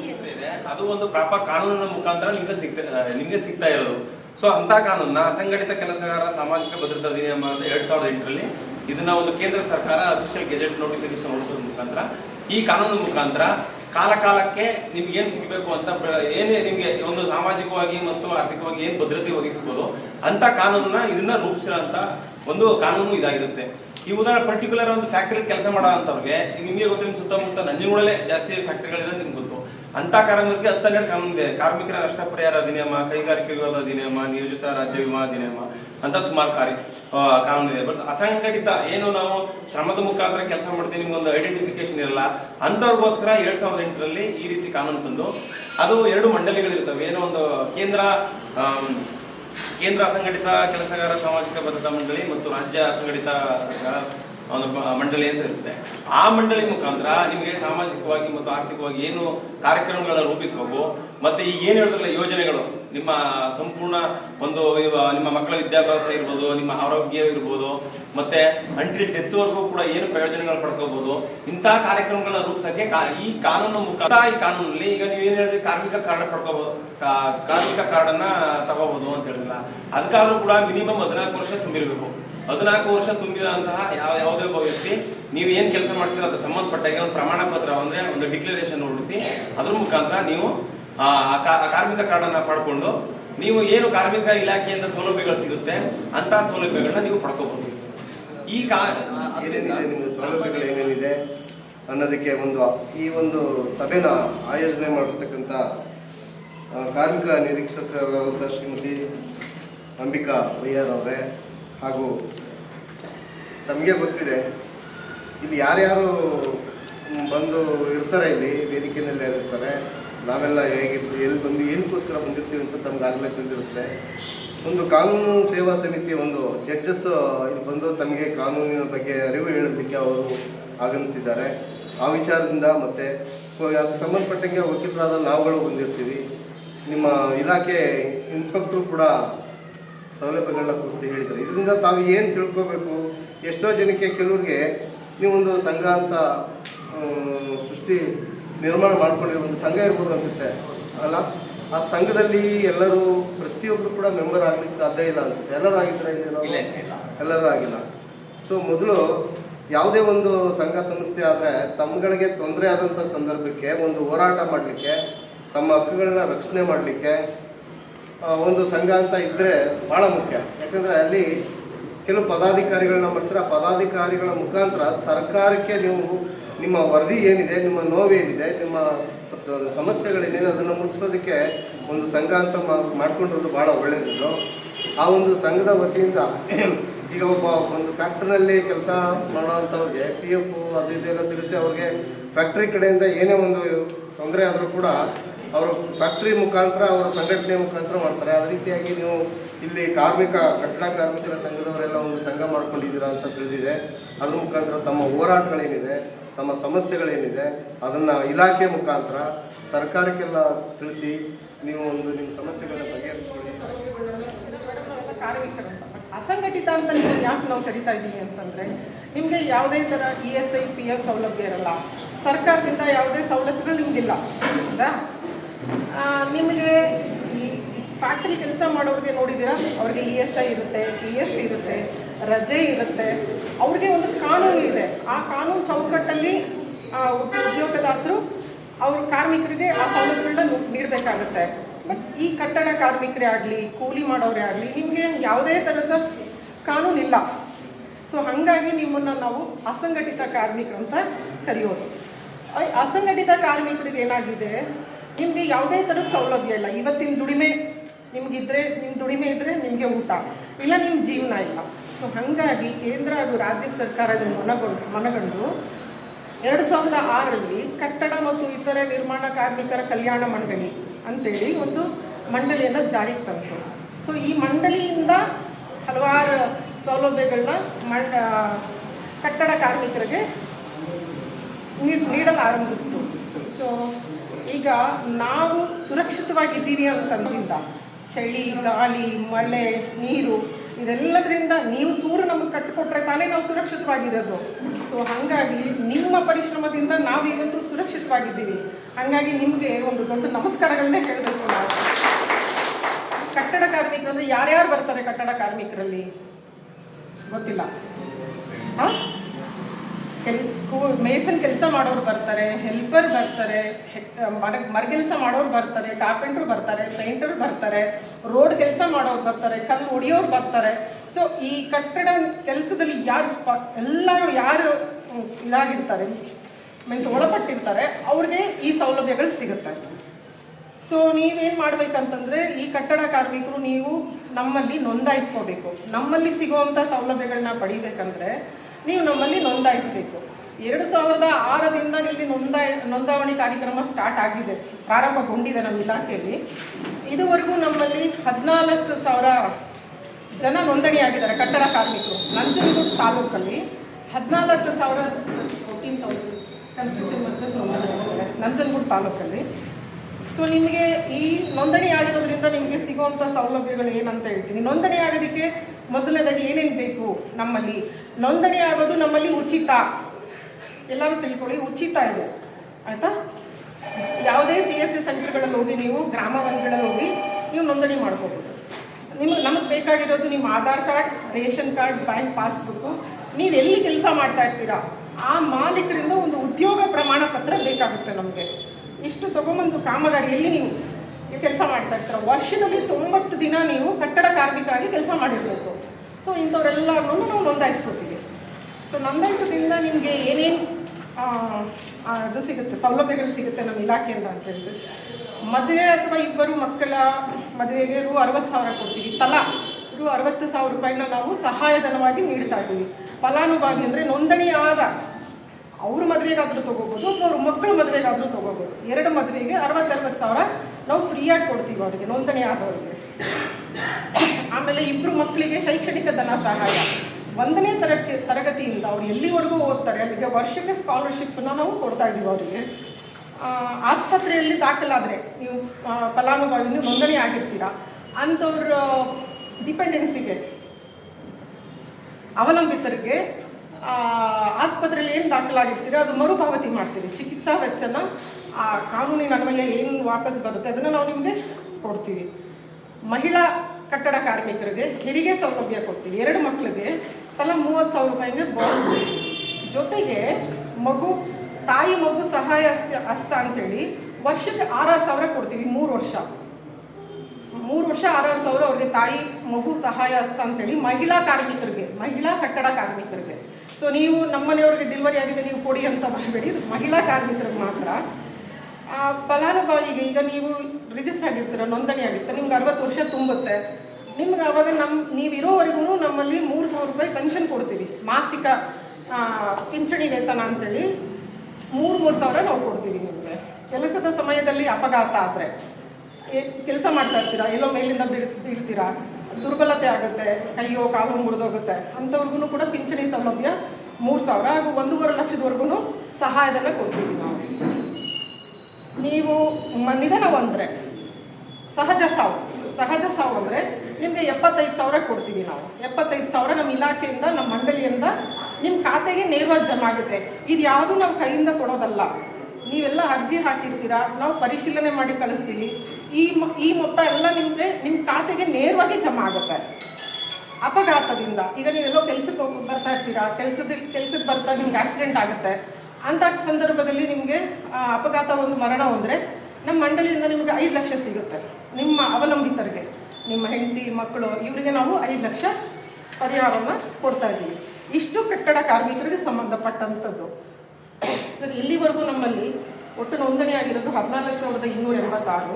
ಅದು ಒಂದು ಪ್ರಾಪರ್ ಕಾನೂನಿನ ಮುಖಾಂತರ ನಿಮಗೆ ಸಿಗ್ತಾ ನಿಮಗೆ ಸಿಗ್ತಾ ಇರೋದು. ಸೊ ಅಂತ ಕಾನೂನ ಅಸಂಘಟಿತ ಕೆಲಸಗಾರ ಸಾಮಾಜಿಕ ಭದ್ರತಾ ಅಧಿನಿಯಮ ಅಂತ ಎರಡ್ ಸಾವಿರದ ಎಂಟರಲ್ಲಿ ಇದನ್ನ ಒಂದು ಕೇಂದ್ರ ಸರ್ಕಾರ ಅಫಿಷಿಯಲ್ ಗೆಜೆಟ್ ನೋಟಿಫಿಕೇಶನ್ ಹೊರಡಿಸೋದ್ರ ಮುಖಾಂತರ ಈ ಕಾನೂನು ಮುಖಾಂತರ ಕಾಲ ಕಾಲಕ್ಕೆ ನಿಮ್ಗೆ ಏನ್ ಸಿಗಬೇಕು ಅಂತ ಏನೇ ನಿಮ್ಗೆ ಒಂದು ಸಾಮಾಜಿಕವಾಗಿ ಮತ್ತು ಆರ್ಥಿಕವಾಗಿ ಏನ್ ಭದ್ರತೆ ಒದಗಿಸ್ಬೋದು ಅಂತ ಕಾನೂನನ್ನ ಇದನ್ನ ರೂಪಿಸಿದಂತ ಒಂದು ಕಾನೂನು ಇದಾಗಿರುತ್ತೆ. ಈ ಉದಾಹರಣೆ ಪರ್ಟಿಕ್ಯುಲರ್ ಒಂದು ಫ್ಯಾಕ್ಟರಿ ಕೆಲಸ ಮಾಡೋ ಅಂತವ್ರಿಗೆ ಈಗ ನಿಮಗೆ ಗೊತ್ತು ನಿಮ್ಮ ಸುತ್ತಮುತ್ತ ನಂಜನಗೂಡಲ್ಲೇ ಜಾಸ್ತಿ ಫ್ಯಾಕ್ಟರಿಗಳಿದೆ ನಿಮ್ಗೆ ಗೊತ್ತು. ಅಂತ ಕಾರಣಕ್ಕೆ ಹತ್ತನ್ನೆರಡು ಕಾನೂನು ಇದೆ. ಕಾರ್ಮಿಕರ ನಷ್ಟ ಪರಿಹಾರ ಅಧಿನಿಯಮ ಕೈಗಾರಿಕೆ ವಿರೋಧ ಅಧಿನಿಯಮ, ನಿಯೋಜಿತ ರಾಜ್ಯ ವಿಮಾ ಅಧಿನಿಯಮ. ಅಂತ ಸುಮಾರು ಕಾರ್ಯ ಇದೆ ಬಟ್ ಅಸಂಘಟಿತ ಏನು ನಾವು ಶ್ರಮದ ಮುಖಾಂತರ ಕೆಲಸ ಮಾಡ್ತೀವಿ, ನಿಮ್ಗೆ ಒಂದು ಐಡೆಂಟಿಫಿಕೇಶನ್ ಇರಲ್ಲ ಅಂಥವ್ರಿಗೋಸ್ಕರ ಎರಡ್ ಸಾವಿರದ ಎಂಟರಲ್ಲಿ ಈ ರೀತಿ ಕಾನೂನು ತಂದು ಅದು ಎರಡು ಮಂಡಳಿಗಳಿರ್ತವೆ ಏನೋ ಒಂದು ಕೇಂದ್ರ ಕೇಂದ್ರ ಅಸಂಘಟಿತ ಕೆಲಸಗಾರ ಸಾಮಾಜಿಕ ಭದ್ರತಾ ಮಂಡಳಿ ಮತ್ತು ರಾಜ್ಯ ಅಸಂಘಟಿತ ಒಂದು ಮಂಡಳಿ ಅಂತ ಇರುತ್ತೆ. ಆ ಮಂಡಳಿ ಮುಖಾಂತರ ನಿಮಗೆ ಸಾಮಾಜಿಕವಾಗಿ ಮತ್ತು ಆರ್ಥಿಕವಾಗಿ ಏನು ಕಾರ್ಯಕ್ರಮಗಳನ್ನ ರೂಪಿಸಬೇಕು, ಮತ್ತೆ ಈಗ ಏನು ಹೇಳಿದ್ರಲ್ಲ ಯೋಜನೆಗಳು, ನಿಮ್ಮ ಸಂಪೂರ್ಣ ಒಂದು ನಿಮ್ಮ ಮಕ್ಕಳ ವಿದ್ಯಾಭ್ಯಾಸ ಇರ್ಬೋದು, ನಿಮ್ಮ ಆರೋಗ್ಯ ಇರ್ಬೋದು, ಮತ್ತೆ ಅಂಟ್ರಿ ಡೆತ್ ವರೆಗೂ ಕೂಡ ಏನು ಪ್ರಯೋಜನಗಳು ಪಡ್ಕೋಬಹುದು ಇಂತಹ ಕಾರ್ಯಕ್ರಮಗಳನ್ನ ರೂಪಿಸಕ್ಕೆ ಈ ಕಾನೂನು ಮುಖಾಂತರ, ಈ ಕಾನೂನಲ್ಲಿ ಈಗ ನೀವು ಏನ್ ಹೇಳಿದ್ರೆ, ಕಾರ್ಮಿಕ ಕಾರ್ಡ್ ಪಡ್ಕೋಬಹುದು ಕಾರ್ಮಿಕ ಕಾರ್ಡ್ ಅನ್ನ ತಗೋಬಹುದು ಅಂತ ಹೇಳಿಲ್ಲ ಅದಕ್ಕಾದ್ರೂ ಕೂಡ ಮಿನಿಮಮ್ ಹದಿನಾಲ್ಕು ವರ್ಷ ತುಂಬಿರ್ಬೇಕು. ಹದಿನಾಲ್ಕು ವರ್ಷ ತುಂಬಿದಂತಹ ಯಾವ ಯಾವುದೇ ಒಬ್ಬ ವ್ಯಕ್ತಿ ನೀವು ಏನ್ ಕೆಲಸ ಮಾಡ್ತೀರೋ ಅದ್ರ ಸಂಬಂಧಪಟ್ಟಾಗ ಒಂದು ಪ್ರಮಾಣ ಪತ್ರ ಅಂದ್ರೆ ಒಂದು ಡಿಕ್ಲರೇಷನ್ ಹೊರಡಿಸಿ, ಅದ್ರ ಮುಖಾಂತರ ನೀವು, ಆ ಕಾರ್ಮಿಕ ಅನ್ನ ಪಡ್ಕೊಂಡು ನೀವು ಏನು ಕಾರ್ಮಿಕ ಇಲಾಖೆಯಿಂದ ಸೌಲಭ್ಯಗಳು ಸಿಗುತ್ತೆ ಅಂತ ಸೌಲಭ್ಯಗಳನ್ನ ನೀವು ಪಡ್ಕೋಬಹುದು. ಈ ಸೌಲಭ್ಯಗಳು ಏನೇನಿದೆ ಅನ್ನೋದಕ್ಕೆ ಒಂದು, ಈ ಒಂದು ಸಭೆನ ಆಯೋಜನೆ ಮಾಡಿರ್ತಕ್ಕಂಥ ಕಾರ್ಮಿಕ ನಿರೀಕ್ಷಕರಾದಂಥ ಶ್ರೀಮತಿ ಅಂಬಿಕಾ ವೈಯರ್ ಅವರೇ ಹಾಗೂ ತಮಗೆ ಗೊತ್ತಿದೆ. ಇಲ್ಲಿ ಯಾರ್ಯಾರು ಬಂದು ಇರ್ತಾರೆ ಇಲ್ಲಿ, ವೇದಿಕೆಯಲ್ಲೇ ಇರ್ತಾರೆ. ನಾವೆಲ್ಲ ಹೇಗಿದ್ದು ಎಲ್ಲಿ ಬಂದು, ಏನಕ್ಕೋಸ್ಕರ ಬಂದಿರ್ತೀವಿ ಅಂತ ತಮ್ಗೆ ಆಗಲೇ ತಿಳಿದಿರುತ್ತೆ. ಒಂದು ಕಾನೂನು ಸೇವಾ ಸಮಿತಿ ಒಂದು ಜಡ್ಜಸ್ ಇಲ್ಲಿ ಬಂದು ತಮಗೆ ಕಾನೂನಿನ ಬಗ್ಗೆ ಅರಿವು ಹೇಳೋದಕ್ಕೆ ಅವರು ಆಗಮಿಸಿದ್ದಾರೆ. ಆ ವಿಚಾರದಿಂದ ಮತ್ತೆ ಅದಕ್ಕೆ ಸಂಬಂಧಪಟ್ಟಂಗೆ ವಕೀಲರಾದ ನಾವುಗಳು ಬಂದಿರ್ತೀವಿ. ನಿಮ್ಮ ಇಲಾಖೆ ಇನ್ಸ್ಪೆಕ್ಟ್ರು ಕೂಡ ಸೌಲಭ್ಯಗಳನ್ನ ಕುರಿತು ಹೇಳಿದರು. ಇದರಿಂದ ತಾವು ಏನು ತಿಳ್ಕೋಬೇಕು? ಎಷ್ಟೋ ಜನಕ್ಕೆ ಕೆಲವ್ರಿಗೆ ನೀವೊಂದು ಸಂಘ ಅಂತ ಸೃಷ್ಟಿ ನಿರ್ಮಾಣ ಮಾಡ್ಕೊಂಡಿರೋ ಒಂದು ಸಂಘ ಇರ್ಬೋದು ಅನಿಸುತ್ತೆ. ಅಲ್ಲ? ಆ ಸಂಘದಲ್ಲಿ ಎಲ್ಲರೂ ಪ್ರತಿಯೊಬ್ಬರು ಕೂಡ ಮೆಂಬರ್ ಆಗ್ಲಿಕ್ಕೆ ಸಾಧ್ಯ ಇಲ್ಲ ಅನಿಸುತ್ತೆ. ಎಲ್ಲರೂ ಆಗಿದ್ರೆ ಎಲ್ಲರೂ ಆಗಿಲ್ಲ. ಸೊ ಮೊದಲು ಯಾವುದೇ ಒಂದು ಸಂಘ ಸಂಸ್ಥೆ ಆದರೆ ತಮ್ಮಗಳಿಗೆ ತೊಂದರೆ ಆದಂಥ ಸಂದರ್ಭಕ್ಕೆ ಒಂದು ಹೋರಾಟ ಮಾಡಲಿಕ್ಕೆ ತಮ್ಮ ಹಕ್ಕುಗಳನ್ನ ರಕ್ಷಣೆ ಮಾಡಲಿಕ್ಕೆ ಒಂದು ಸಂಘ ಅಂತ ಇದ್ದರೆ ಭಾಳ ಮುಖ್ಯ. ಯಾಕಂದರೆ ಅಲ್ಲಿ ಕೆಲವು ಪದಾಧಿಕಾರಿಗಳನ್ನ ಮಾಡ್ತಾರೆ ಆ ಪದಾಧಿಕಾರಿಗಳ ಮುಖಾಂತರ ಸರ್ಕಾರಕ್ಕೆ ನೀವು ನಿಮ್ಮ ವರದಿ ಏನಿದೆ, ನಿಮ್ಮ ನೋವೇನಿದೆ, ನಿಮ್ಮ ಸಮಸ್ಯೆಗಳೇನಿದೆ ಅದನ್ನು ಮುಗಿಸೋದಕ್ಕೆ ಒಂದು ಸಂಘ ಅಂತ ಮಾಡ್ಕೊಂಡಿರೋದು ಭಾಳ ಒಳ್ಳೆಯದು ಆ ಒಂದು ಸಂಘದ ವತಿಯಿಂದ ಈಗ ಒಬ್ಬ ಒಂದು ಫ್ಯಾಕ್ಟ್ರಿನಲ್ಲಿ ಕೆಲಸ ಮಾಡುವಂಥವ್ರಿಗೆ ಪಿ ಎಫ್ ಅದು ಇದೆಲ್ಲ ಸಿಗುತ್ತೆ, ಅವ್ರಿಗೆ ಫ್ಯಾಕ್ಟ್ರಿ ಕಡೆಯಿಂದ ಏನೇ ಒಂದು ತೊಂದರೆ ಆದರೂ ಕೂಡ ಅವರು ಫ್ಯಾಕ್ಟ್ರಿ ಮುಖಾಂತರ ಅವರು ಸಂಘಟನೆ ಮುಖಾಂತರ ಮಾಡ್ತಾರೆ. ಅದೇ ರೀತಿಯಾಗಿ ನೀವು ಇಲ್ಲಿ ಕಾರ್ಮಿಕ ಕಟ್ಟಡ ಕಾರ್ಮಿಕರ ಸಂಘದವರೆಲ್ಲ ಒಂದು ಸಂಘ ಮಾಡ್ಕೊಂಡಿದ್ದೀರಾ ಅಂತ ತಿಳಿದಿದೆ. ಅದ್ರ ಮುಖಾಂತರ ತಮ್ಮ ಹೋರಾಟಗಳೇನಿದೆ, ತಮ್ಮ ಸಮಸ್ಯೆಗಳೇನಿದೆ, ಅದನ್ನು ಇಲಾಖೆ ಮುಖಾಂತರ ಸರ್ಕಾರಕ್ಕೆಲ್ಲ ತಿಳಿಸಿ ನೀವು ಒಂದು ನಿಮ್ಮ ಸಮಸ್ಯೆಗಳನ್ನ ಬಗೆಹರಿಸ್ಕೊಳ್ಳಿ. ಅಸಂಘಟಿತ ಅಂತ ನೀವು ಯಾಕೆ ನಾವು ಕರಿತಾ ಇದ್ದೀವಿ ಅಂತಂದರೆ, ನಿಮಗೆ ಯಾವುದೇ ಥರ E S I, P F ಸೌಲಭ್ಯ ಇರಲ್ಲ. ಸರ್ಕಾರದಿಂದ ಯಾವುದೇ ಸವಲತ್ತುಗಳು ನಿಮಗಿಲ್ಲ. ನಿಮಗೆ ಈ ಫ್ಯಾಕ್ಟ್ರಿ ಕೆಲಸ ಮಾಡೋರಿಗೆ ನೋಡಿದ್ದೀರಾ? ಅವ್ರಿಗೆ ಇ ಎಸ್ ಐ ಇರುತ್ತೆ ಪಿ ಎಫ್ ಇರುತ್ತೆ, ರಜೆ ಇರುತ್ತೆ. ಅವ್ರಿಗೆ ಒಂದು ಕಾನೂನು ಇದೆ. ಆ ಕಾನೂನು ಚೌಕಟ್ಟಲ್ಲಿ ಉದ್ಯೋಗದಾತರು ಅವ್ರ ಕಾರ್ಮಿಕರಿಗೆ ಆ ಸವಲತ್ತುಗಳನ್ನ ನೀಡಬೇಕಾಗುತ್ತೆ. ಬಟ್ ಈ ಕಟ್ಟಡ ಕಾರ್ಮಿಕರೇ ಆಗಲಿ, ಕೂಲಿ ಮಾಡೋರೇ ಆಗಲಿ, ನಿಮಗೆ ಯಾವುದೇ ಥರದ ಕಾನೂನಿಲ್ಲ ಸೊ ಹಾಗಾಗಿ ನಿಮ್ಮನ್ನು ನಾವು ಅಸಂಘಟಿತ ಕಾರ್ಮಿಕರು ಅಂತ ಕರೆಯೋದು. ಅಸಂಘಟಿತ ಕಾರ್ಮಿಕರಿಗೆ ಏನಾಗಿದೆ? ನಿಮಗೆ ಯಾವುದೇ ಥರದ ಸೌಲಭ್ಯ ಇಲ್ಲ. ಇವತ್ತಿನ ದುಡಿಮೆ ನಿಮಗಿದ್ರೆ ನಿಮ್ಮ ದುಡಿಮೆ ಇದ್ದರೆ ನಿಮಗೆ ಊಟ. ಇಲ್ಲ ನಿಮ್ಮ ಜೀವನ ಇಲ್ಲ. ಸೊ ಹಾಗಾಗಿ ಕೇಂದ್ರ ಹಾಗೂ ರಾಜ್ಯ ಸರ್ಕಾರದ ಮನಗೊಂಡು, ಮನಗಂಡು ಎರಡು ಸಾವಿರದ ಆರರಲ್ಲಿ ಕಟ್ಟಡ ಮತ್ತು ಇತರೆ ನಿರ್ಮಾಣ ಕಾರ್ಮಿಕರ ಕಲ್ಯಾಣ ಮಂಡಳಿ ಅಂತೇಳಿ ಒಂದು ಮಂಡಳಿಯನ್ನು ಜಾರಿಗೆ ತಂದರು. ಸೊ ಈ ಮಂಡಳಿಯಿಂದ ಹಲವಾರು ಸೌಲಭ್ಯಗಳನ್ನ ಮಂಡ ಕಟ್ಟಡ ಕಾರ್ಮಿಕರಿಗೆ ನೀಡ್- ನೀಡಲು ಆರಂಭಿಸ್ತು ಸೊ ಈಗ ನಾವು ಸುರಕ್ಷಿತವಾಗಿದ್ದೀವಿ ಅಂತಂದ್ರಿಂದ ಚಳಿ, ಗಾಳಿ, ಮಳೆ, ನೀರು, ಇದೆಲ್ಲದರಿಂದ ನೀವು ಸೂರು ನಮಗೆ ಕಟ್ಟಿಕೊಟ್ರೆ ತಾನೇ ನಾವು ಸುರಕ್ಷಿತವಾಗಿರೋದು. ಸೊ ಹಾಗಾಗಿ ನಿಮ್ಮ ಪರಿಶ್ರಮದಿಂದ ನಾವು ಇವತ್ತು ಸುರಕ್ಷಿತವಾಗಿದ್ದೀವಿ. ಹಾಗಾಗಿ ನಿಮಗೆ ಒಂದು ದೊಡ್ಡ ನಮಸ್ಕಾರಗಳನ್ನೇ ಹೇಳಬೇಕು ನಾವು. ಕಟ್ಟಡ ಕಾರ್ಮಿಕರು ಅಂದರೆ ಯಾರ್ಯಾರು ಬರ್ತಾರೆ ಕಟ್ಟಡ ಕಾರ್ಮಿಕರಲ್ಲಿ? ಗೊತ್ತಿಲ್ಲ. ಹಾಂ? ಕೆಲ್ ಮೇಸನ್ ಕೆಲಸ ಮಾಡೋರು ಬರ್ತಾರೆ, ಹೆಲ್ಪರ್ ಬರ್ತಾರೆ ಮರ ಮರ ಕೆಲಸ ಮಾಡೋರು ಬರ್ತಾರೆ, ಕಾರ್ಪೆಂಟ್ರು ಬರ್ತಾರೆ, ಪೇಂಟರ್ ಬರ್ತಾರೆ, ರೋಡ್ ಕೆಲಸ ಮಾಡೋರು ಬರ್ತಾರೆ, ಕಲ್ಲು ಹೊಡಿಯೋರು ಬರ್ತಾರೆ. ಸೊ, ಈ ಕಟ್ಟಡ ಕೆಲಸದಲ್ಲಿ ಯಾರು ಸ್ಪ, ಎಲ್ಲರೂ ಯಾರು ಇದಾಗಿರ್ತಾರೆ, ಮೀನ್ಸ್ ಒಳಪಟ್ಟಿರ್ತಾರೆ, ಅವ್ರಿಗೆ ಈ ಸೌಲಭ್ಯಗಳು ಸಿಗುತ್ತೆ. ಸೊ, ನೀವೇನು ಮಾಡಬೇಕಂತಂದರೆ, ಈ ಕಟ್ಟಡ ಕಾರ್ಮಿಕರು ನೀವು ನಮ್ಮಲ್ಲಿ ನೋಂದಾಯಿಸ್ಕೋಬೇಕು. ನಮ್ಮಲ್ಲಿ ಸಿಗುವಂಥ ಸೌಲಭ್ಯಗಳನ್ನ ಪಡಿಬೇಕಂದ್ರೆ ನೀವು ನಮ್ಮಲ್ಲಿ ನೋಂದಾಯಿಸಬೇಕು. ಎರಡು ಸಾವಿರದ ಆರರಿಂದ ಇಲ್ಲಿ ನೋಂದಾಯ ನೋಂದಾವಣಿ ಕಾರ್ಯಕ್ರಮ ಸ್ಟಾರ್ಟ್ ಆಗಿದೆ. ಪ್ರಾರಂಭಗೊಂಡಿದೆ ನಮ್ಮ ಇಲಾಖೆಯಲ್ಲಿ. ಇದುವರೆಗೂ ನಮ್ಮಲ್ಲಿ ಹದಿನಾಲ್ಕು ಸಾವಿರ ಜನ ನೋಂದಣಿಯಾಗಿದ್ದಾರೆ, ಕಟ್ಟಡ ಕಾರ್ಮಿಕರು. ನಂಜನಗೂಡು ತಾಲೂಕಲ್ಲಿ ಹದಿನಾಲ್ಕು ಸಾವಿರ, ಫೋರ್ಟೀನ್ ತೌಸಂಡ್ ನಂಜನಗೂಡ್ ನಂಜನಗೂಡು ತಾಲೂಕಲ್ಲಿ. ಸೊ ನಿಮಗೆ ಈ ನೋಂದಣಿ ಆಗಿರೋದ್ರಿಂದ ನಿಮಗೆ ಸಿಗುವಂಥ ಸೌಲಭ್ಯಗಳು ಏನಂತ ಹೇಳ್ತೀನಿ. ನೋಂದಣಿ ಆಗೋದಕ್ಕೆ ಮೊದಲನೇದಾಗಿ ಏನೇನು ಬೇಕು ನಮ್ಮಲ್ಲಿ? ನೋಂದಣಿ ಆಗೋದು ನಮ್ಮಲ್ಲಿ ಉಚಿತ. ಎಲ್ಲರೂ ತಿಳ್ಕೊಳ್ಳಿ, ಉಚಿತ ಇದೆ. ಆಯಿತಾ? ಯಾವುದೇ ಸಿ ಎಸ್ ಸಿ ಸೆಂಟರ್ಗಳಲ್ಲಿ ಹೋಗಿ ನೀವು, ಗ್ರಾಮ ವನ್ಗಳಲ್ಲಿ ಹೋಗಿ ನೀವು ನೋಂದಣಿ ಮಾಡ್ಕೋಬೋದು. ನಿಮಗೆ ನಮಗೆ ಬೇಕಾಗಿರೋದು ನಿಮ್ಮ Aadhaar card, ration card, bank passbook ನೀವು ಎಲ್ಲಿ ಕೆಲಸ ಮಾಡ್ತಾ ಇರ್ತೀರಾ? ಆ ಮಾಲೀಕರಿಂದ ಒಂದು ಉದ್ಯೋಗ ಪ್ರಮಾಣ ಪತ್ರ ಬೇಕಾಗುತ್ತೆ ನಮಗೆ. ಇಷ್ಟು ತಗೊಂಬಂದು ಕಾಮಗಾರಿಯಲ್ಲಿ ನೀವು ಕೆಲಸ ಮಾಡ್ತಾ ಇರ್ತೀರ. ವರ್ಷದಲ್ಲಿ ತೊಂಬತ್ತು ದಿನ ನೀವು ಕಟ್ಟಡ ಕಾರ್ಮಿಕರಾಗಿ ಕೆಲಸ ಮಾಡಿರಬೇಕು. ಸೊ ಇಂಥವರೆಲ್ಲರನ್ನೂ ನಾವು ನೋಂದಾಯಿಸ್ಕೊತೀವಿ. ಸೊ ನೋಂದಾಯಿಸೋದ್ರಿಂದ ನಿಮಗೆ ಏನೇನು ಅದು ಸಿಗುತ್ತೆ, ಸೌಲಭ್ಯಗಳು ಸಿಗುತ್ತೆ ನಮ್ಮ ಇಲಾಖೆಯಿಂದ ಅಂತ ಹೇಳಿದ್ರೆ ಮದುವೆ ಅಥವಾ ಇಬ್ಬರು ಮಕ್ಕಳ ಮದುವೆಗೆ ರು ಅರವತ್ತು ಸಾವಿರ ಕೊಡ್ತೀವಿ. ತಲಾ ರು ಅರವತ್ತು ಸಾವಿರ ರೂಪಾಯಿನ ನಾವು ಸಹಾಯಧನವಾಗಿ ನೀಡ್ತಾ ಇದ್ದೀವಿ. ಫಲಾನುಭವಿ ಅಂದರೆ ನೋಂದಣಿಯಾದ ಅವ್ರ ಮದುವೆಗಾದರೂ ತೊಗೋಬೋದು ಅಥವಾ ಅವ್ರ ಮಕ್ಕಳ ಮದುವೆಗಾದರೂ ತೊಗೋಬೋದು. ಎರಡು ಮದುವೆಗೆ ಅರವತ್ತರವತ್ತು ಸಾವಿರ ನಾವು ಫ್ರೀಯಾಗಿ ಕೊಡ್ತೀವಿ ಅವರಿಗೆ, ನೋಂದಣಿ ಆದವರಿಗೆ. ಆಮೇಲೆ ಇಬ್ಬರು ಮಕ್ಕಳಿಗೆ ಶೈಕ್ಷಣಿಕ ಧನ ಸಹಾಯ. ಒಂದನೇ ತರಗತಿ ತರಗತಿಯಿಂದ ಅವ್ರು ಎಲ್ಲಿವರೆಗೂ ಓದ್ತಾರೆ, ಅಲ್ಲಿಗೆ ವರ್ಷಕ್ಕೆ ಸ್ಕಾಲರ್ಶಿಪ್ನ ನಾವು ಕೊಡ್ತಾ ಇದ್ದೀವಿ ಅವರಿಗೆ. ಆಸ್ಪತ್ರೆಯಲ್ಲಿ ದಾಖಲಾದರೆ ನೀವು ಫಲಾನುಭವಿ ನೀವು ನೋಂದಣಿ ಆಗಿರ್ತೀರಾ? ಅಂಥವ್ರ ಡಿಪೆಂಡೆನ್ಸಿಗೆ ಅವಲಂಬಿತರಿಗೆ ಆಸ್ಪತ್ರೆಯಲ್ಲಿ ಏನು ದಾಖಲಾಗಿರ್ತೀರೋ? ಅದು ಮರುಪಾವತಿ ಮಾಡ್ತೀವಿ ಚಿಕಿತ್ಸಾ ವೆಚ್ಚನ, ಆ ಕಾನೂನಿನ ಅನ್ವಯ ಏನು ವಾಪಸ್ ಬರುತ್ತೆ ಅದನ್ನು ನಾವು ನಿಮಗೆ ಕೊಡ್ತೀವಿ. ಮಹಿಳಾ ಕಟ್ಟಡ ಕಾರ್ಮಿಕರಿಗೆ ಹೆರಿಗೆ ಸೌಲಭ್ಯ ಕೊಡ್ತೀವಿ. ಎರಡು ಮಕ್ಕಳಿಗೆ ತಲಾ ಮೂವತ್ತು ಸಾವಿರ ರೂಪಾಯಿಗೆ ಬಾಂಡ್ ಜೊತೆಗೆ ಮಗು, ತಾಯಿ ಮಗು ಸಹಾಯ ಹಸ್ತ ಹಸ್ತ ಅಂತೇಳಿ ವರ್ಷಕ್ಕೆ ಆರಾರು ಸಾವಿರ ಕೊಡ್ತೀವಿ ಮೂರು ವರ್ಷ. ಮೂರು ವರ್ಷ ಆರಾರು ಸಾವಿರ ಅವ್ರಿಗೆ ತಾಯಿ ಮಗು ಸಹಾಯ ಹಸ್ತ ಅಂತೇಳಿ ಮಹಿಳಾ ಕಾರ್ಮಿಕರಿಗೆ, ಮಹಿಳಾ ಕಟ್ಟಡ ಕಾರ್ಮಿಕರಿಗೆ. ಸೊ ನೀವು ನಮ್ಮನೆಯವ್ರಿಗೆ ಡೆಲಿವರಿ ಆಗಿದೆ ನೀವು ಕೊಡಿ ಅಂತ ಬರಬೇಡಿ ಇದು ಮಹಿಳಾ ಕಾರ್ಮಿಕರಿಗೆ ಮಾತ್ರ. ಆ, ಫಲಾನುಭವಿಗೆ ಈಗ ನೀವು ರಿಜಿಸ್ಟರ್ ಆಗಿರ್ತೀರ ನೋಂದಣಿ ಆಗಿರ್ತೀರ ನಿಮ್ಗೆ ಅರವತ್ತು ವರ್ಷ ತುಂಬುತ್ತೆ. ನಿಮ್ಗೆ ಅವಾಗ ನಮ್ಮ ನೀವು ಇರೋವರೆಗೂ ನಮ್ಮಲ್ಲಿ ಮೂರು ಸಾವಿರ ರೂಪಾಯಿ ಪೆನ್ಷನ್ ಕೊಡ್ತೀವಿ ಮಾಸಿಕ ಪಿಂಚಣಿ ವೇತನ ಅಂತೇಳಿ ಮೂರು ಮೂರು ಸಾವಿರ ನಾವು ಕೊಡ್ತೀವಿ ನಿಮಗೆ. ಕೆಲಸದ ಸಮಯದಲ್ಲಿ ಅಪಘಾತ ಆದರೆ. ಕೆಲಸ ಮಾಡ್ತಾ ಇರ್ತೀರಾ? ಎಲ್ಲೋ ಮೇಲಿಂದ ಬೀಳ್ ಬೀಳ್ತೀರಾ? ದುರ್ಬಲತೆ ಆಗುತ್ತೆ ಕೈಯೋ ಕಾಲು ಮುರಿದೋಗುತ್ತೆ. ಅಂಥವ್ರಿಗೂ ಕೂಡ ಪಿಂಚಣಿ ಸೌಲಭ್ಯ ಮೂರು ಸಾವಿರ ಹಾಗೂ ಒಂದೂವರೆ ಲಕ್ಷದವರೆಗೂ ಸಹಾಯಧನ ಕೊಡ್ತೀವಿ ನಾವು. ನೀವು ನಿಧನವಂದರೆ ಸಹಜ ಸಾವು ಸಹಜ ಸಾವು ಅಂದರೆ ನಿಮಗೆ ಎಪ್ಪತ್ತೈದು ಸಾವಿರ ಕೊಡ್ತೀವಿ ನಾವು. ಎಪ್ಪತ್ತೈದು ಸಾವಿರ ನಮ್ಮ ಇಲಾಖೆಯಿಂದ, ನಮ್ಮ ಮಂಡಳಿಯಿಂದ ನಿಮ್ಮ ಖಾತೆಗೆ ನೇರವಾಗಿ ಜಮಾ ಆಗುತ್ತೆ. ಇದು ಯಾವುದು ನಾವು ಕೈಯಿಂದ ಕೊಡೋದಲ್ಲ. ನೀವೆಲ್ಲ ಅರ್ಜಿ ಹಾಕಿರ್ತೀರಾ? ನಾವು ಪರಿಶೀಲನೆ ಮಾಡಿ ಕಳಿಸ್ತೀವಿ. ಈ ಈ ಮೊತ್ತ ಎಲ್ಲ ನಿಮಗೆ ನಿಮ್ಮ ಖಾತೆಗೆ ನೇರವಾಗಿ ಜಮಾ ಆಗುತ್ತೆ. ಅಪಘಾತದಿಂದ. ಈಗ ನೀವೆಲ್ಲೋ ಕೆಲ್ಸಕ್ಕೆ ಹೋಗಿ, ಬರ್ತಾ ಇರ್ತೀರಾ? ಕೆಲಸದ ಕೆಲ್ಸಕ್ಕೆ ಬರ್ತಾ ನಿಮ್ಗೆ ಆಕ್ಸಿಡೆಂಟ್ ಆಗುತ್ತೆ. ಅಂಥ ಸಂದರ್ಭದಲ್ಲಿ ನಿಮಗೆ ಅಪಘಾತ ಒಂದು ಮರಣ ಹೊಂದರೆ ನಮ್ಮ ಮಂಡಳಿಯಿಂದ ನಿಮಗೆ ಐದು ಲಕ್ಷ ಸಿಗುತ್ತೆ. ನಿಮ್ಮ ಅವಲಂಬಿತರಿಗೆ. ನಿಮ್ಮ ಹೆಂಡತಿ, ಮಕ್ಕಳು, ಇವರಿಗೆ ನಾವು ಐದು ಲಕ್ಷ ಪರಿಹಾರವನ್ನು ಕೊಡ್ತಾ ಇದ್ದೀವಿ. ಇಷ್ಟು ಕಟ್ಟಡ ಕಾರ್ಮಿಕರಿಗೆ ಸಂಬಂಧಪಟ್ಟಂಥದ್ದು. ಸರ್, ಇಲ್ಲಿವರೆಗೂ ನಮ್ಮಲ್ಲಿ ಒಟ್ಟು ನೋಂದಣಿ ಆಗಿರೋದು ಹದಿನಾಲ್ಕು ಸಾವಿರದ ಇನ್ನೂರ ಎಂಬತ್ತಾರು.